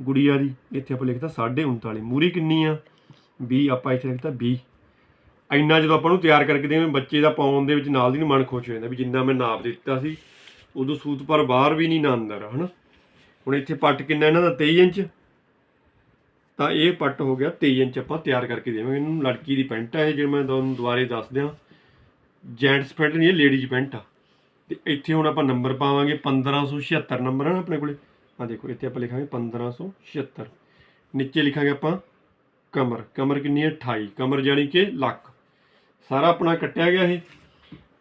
ਗੁੜੀਆ ਦੀ। ਇੱਥੇ ਆਪਾਂ ਲਿਖਤਾ 39.5 ਮੂਰੀ ਕਿੰਨੀ ਆ? 20 ਆਪਾਂ ਇੱਥੇ ਲਿਖਤਾ 20 ਇੰਨਾ ਜਦੋਂ ਆਪਾਂ ਨੂੰ ਤਿਆਰ ਕਰਕੇ ਦੇਵੇਂ, ਬੱਚੇ ਦਾ ਪਾਉਣ ਦੇ ਵਿੱਚ ਨਾਲ ਦੀ ਨੂੰ ਮਨ ਖੁਸ਼ ਹੋ ਜਾਂਦਾ ਵੀ ਜਿੰਨਾ ਮੈਂ ਨਾਪ ਦਿੱਤਾ ਸੀ, ਉਦੋਂ ਸੂਤ ਪਰ ਬਾਹਰ ਵੀ ਨਹੀਂ ਨਾ ਅੰਦਰ, ਹਨਾ? ਹੁਣ ਇੱਥੇ ਪੱਟ ਕਿੰਨਾ ਇਹਨਾਂ ਦਾ? 23 ਇੰਚ? ਤਾਂ ਇਹ ਪੱਟ ਹੋ ਗਿਆ 23 ਇੰਚ ਆਪਾਂ ਤਿਆਰ ਕਰਕੇ ਦੇਵਾਂਗੇ। ਇਹਨੂੰ ਲੜਕੀ ਦੀ ਪੈਂਟ ਹੈ ਜੇ ਮੈਂ ਤੁਹਾਨੂੰ ਦੁਬਾਰੇ ਦੱਸ ਦਿਆਂ। ਜੈਂਟਸ ਪੈਂਟ ਨਹੀਂ, ਇਹ ਲੇਡੀਜ਼ ਪੈਂਟ ਆ। ਤੇ ਇੱਥੇ ਹੁਣ ਆਪਾਂ ਨੰਬਰ ਪਾਵਾਂਗੇ 1576 ਨੰਬਰ ਹੈ ਨਾ ਆਪਣੇ ਕੋਲੇ? ਆ ਦੇਖੋ, ਇੱਥੇ ਆਪਾਂ ਲਿਖਾਂਗੇ 1576 ਨੀਚੇ ਲਿਖਾਂਗੇ ਆਪਾਂ ਕਮਰ। ਕਮਰ ਕਿੰਨੀ ਹੈ? 28 ਕਮਰ ਜਾਣੀ ਕਿ ਲੱਕ ਸਾਰਾ ਆਪਣਾ ਕੱਟਿਆ ਗਿਆ ਇਹ।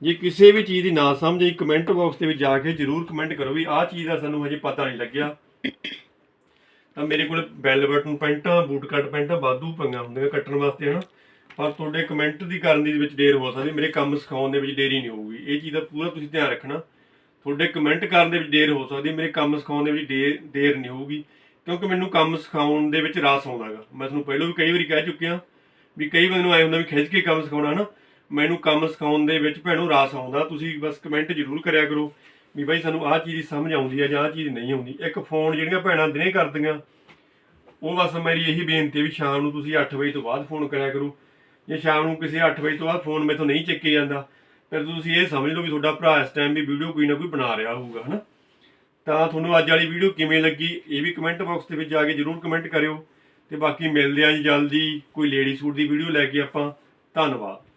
ਜੇ ਕਿਸੇ ਵੀ ਚੀਜ਼ ਦੀ ਨਾ ਸਮਝ ਆਈ ਕਮੈਂਟ ਬਾਕਸ ਦੇ ਵਿੱਚ ਜਾ ਕੇ ਜਰੂਰ ਕਮੈਂਟ ਕਰੋ ਵੀ ਆਹ ਚੀਜ਼ ਦਾ ਸਾਨੂੰ ਹਜੇ ਪਤਾ ਨਹੀਂ ਲੱਗਿਆ। ਤਾਂ ਮੇਰੇ ਕੋਲ ਬੈਲ ਬਟਨ ਪੈਂਟਾਂ ਬੂਟ ਕੱਟ ਪੈਂਟਾਂ ਵਾਧੂ ਪਈਆਂ ਹੁੰਦੀਆਂ ਕੱਟਣ ਵਾਸਤੇ, ਹਨਾ? ਪਰ ਤੁਹਾਡੇ ਕਮੈਂਟ ਦੀ ਕਰਨ ਦੀ ਵਿੱਚ ਦੇਰ ਹੋ ਸਕਦੀ ਮੇਰੇ ਕੰਮ ਸਿਖਾਉਣ ਦੇ ਵਿੱਚ ਦੇਰੀ ਨਹੀਂ ਹੋਊਗੀ। ਇਹ ਚੀਜ਼ ਦਾ ਪੂਰਾ ਤੁਸੀਂ ਧਿਆਨ ਰੱਖਣਾ। ਤੁਹਾਡੇ ਕਮੈਂਟ ਕਰਨ ਦੇ ਵਿੱਚ ਦੇਰ ਹੋ ਸਕਦੀ, ਮੇਰੇ ਕੰਮ ਸਿਖਾਉਣ ਦੇ ਵਿੱਚ ਦੇਰ ਦੇਰ ਨਹੀਂ ਹੋਊਗੀ। ਕਿਉਂਕਿ ਮੈਨੂੰ ਕੰਮ ਸਿਖਾਉਣ ਦੇ ਵਿੱਚ ਰਾਸ ਆਉਂਦਾਗਾ ਮੈਂ ਤੁਹਾਨੂੰ ਪਹਿਲਾਂ ਵੀ ਕਈ ਵਾਰੀ ਕਹਿ ਚੁੱਕਿਆ ਵੀ ਕਈ ਵਾਰ ਮੈਨੂੰ ਆਏ ਹੁੰਦਾ ਵੀ ਖਿੱਚ ਕੇ ਕੰਮ ਸਿਖਾਉਣਾ, ਹਨਾ? ਮੈਨੂੰ ਕੰਮ ਸਿਖਾਉਣ ਦੇ ਵਿੱਚ ਭੈਣੋ ਰਾਸ ਆਉਂਦਾ, ਤੁਸੀਂ ਬਸ ਕਮੈਂਟ ਜ਼ਰੂਰ ਕਰਿਆ ਕਰੋ ਵੀ ਬਾਈ ਸਾਨੂੰ ਆਹ ਚੀਜ਼ ਸਮਝ ਆਉਂਦੀ ਹੈ ਜਾਂ ਆਹ ਚੀਜ਼ ਨਹੀਂ ਆਉਂਦੀ। ਇੱਕ ਫੋਨ ਜਿਹੜੀਆਂ ਭੈਣਾਂ ਦਿਨੇ ਕਰਦੀਆਂ, ਉਹ ਬਸ ਮੇਰੀ ਇਹੀ ਬੇਨਤੀ ਹੈ ਵੀ ਸ਼ਾਮ ਨੂੰ ਤੁਸੀਂ 8 ਵਜੇ ਤੋਂ ਬਾਅਦ ਫੋਨ ਕਰਿਆ ਕਰੋ। ਜੇ ਸ਼ਾਮ ਨੂੰ ਕਿਸੇ 8 ਵਜੇ ਤੋਂ ਬਾਅਦ ਫੋਨ ਮੈਥੋਂ ਨਹੀਂ ਚੱਕਿਆ ਜਾਂਦਾ, ਫਿਰ ਤੁਸੀਂ ਇਹ ਸਮਝ ਲਓ ਵੀ ਤੁਹਾਡਾ ਭਰਾ ਇਸ ਟਾਈਮ ਵੀ ਵੀਡੀਓ ਕੋਈ ਨਾ ਕੋਈ ਬਣਾ ਰਿਹਾ ਹੋਊਗਾ, ਹਨਾ? ਤਾਂ ਤੁਹਾਨੂੰ ਅੱਜ ਵਾਲੀ ਵੀਡੀਓ ਕਿਵੇਂ ਲੱਗੀ, ਇਹ ਵੀ ਕਮੈਂਟ ਬਾਕਸ ਦੇ ਵਿੱਚ ਜਾ ਕੇ ਜਰੂਰ ਕਮੈਂਟ ਕਰਿਓ। ਤੇ ਬਾਕੀ ਮਿਲਦੇ ਆਂ ਜੀ ਜਲਦੀ, ਕੋਈ ਲੇਡੀ ਸੂਟ ਦੀ ਵੀਡੀਓ ਲੈ ਕੇ ਆਪਾਂ। ਧੰਨਵਾਦ।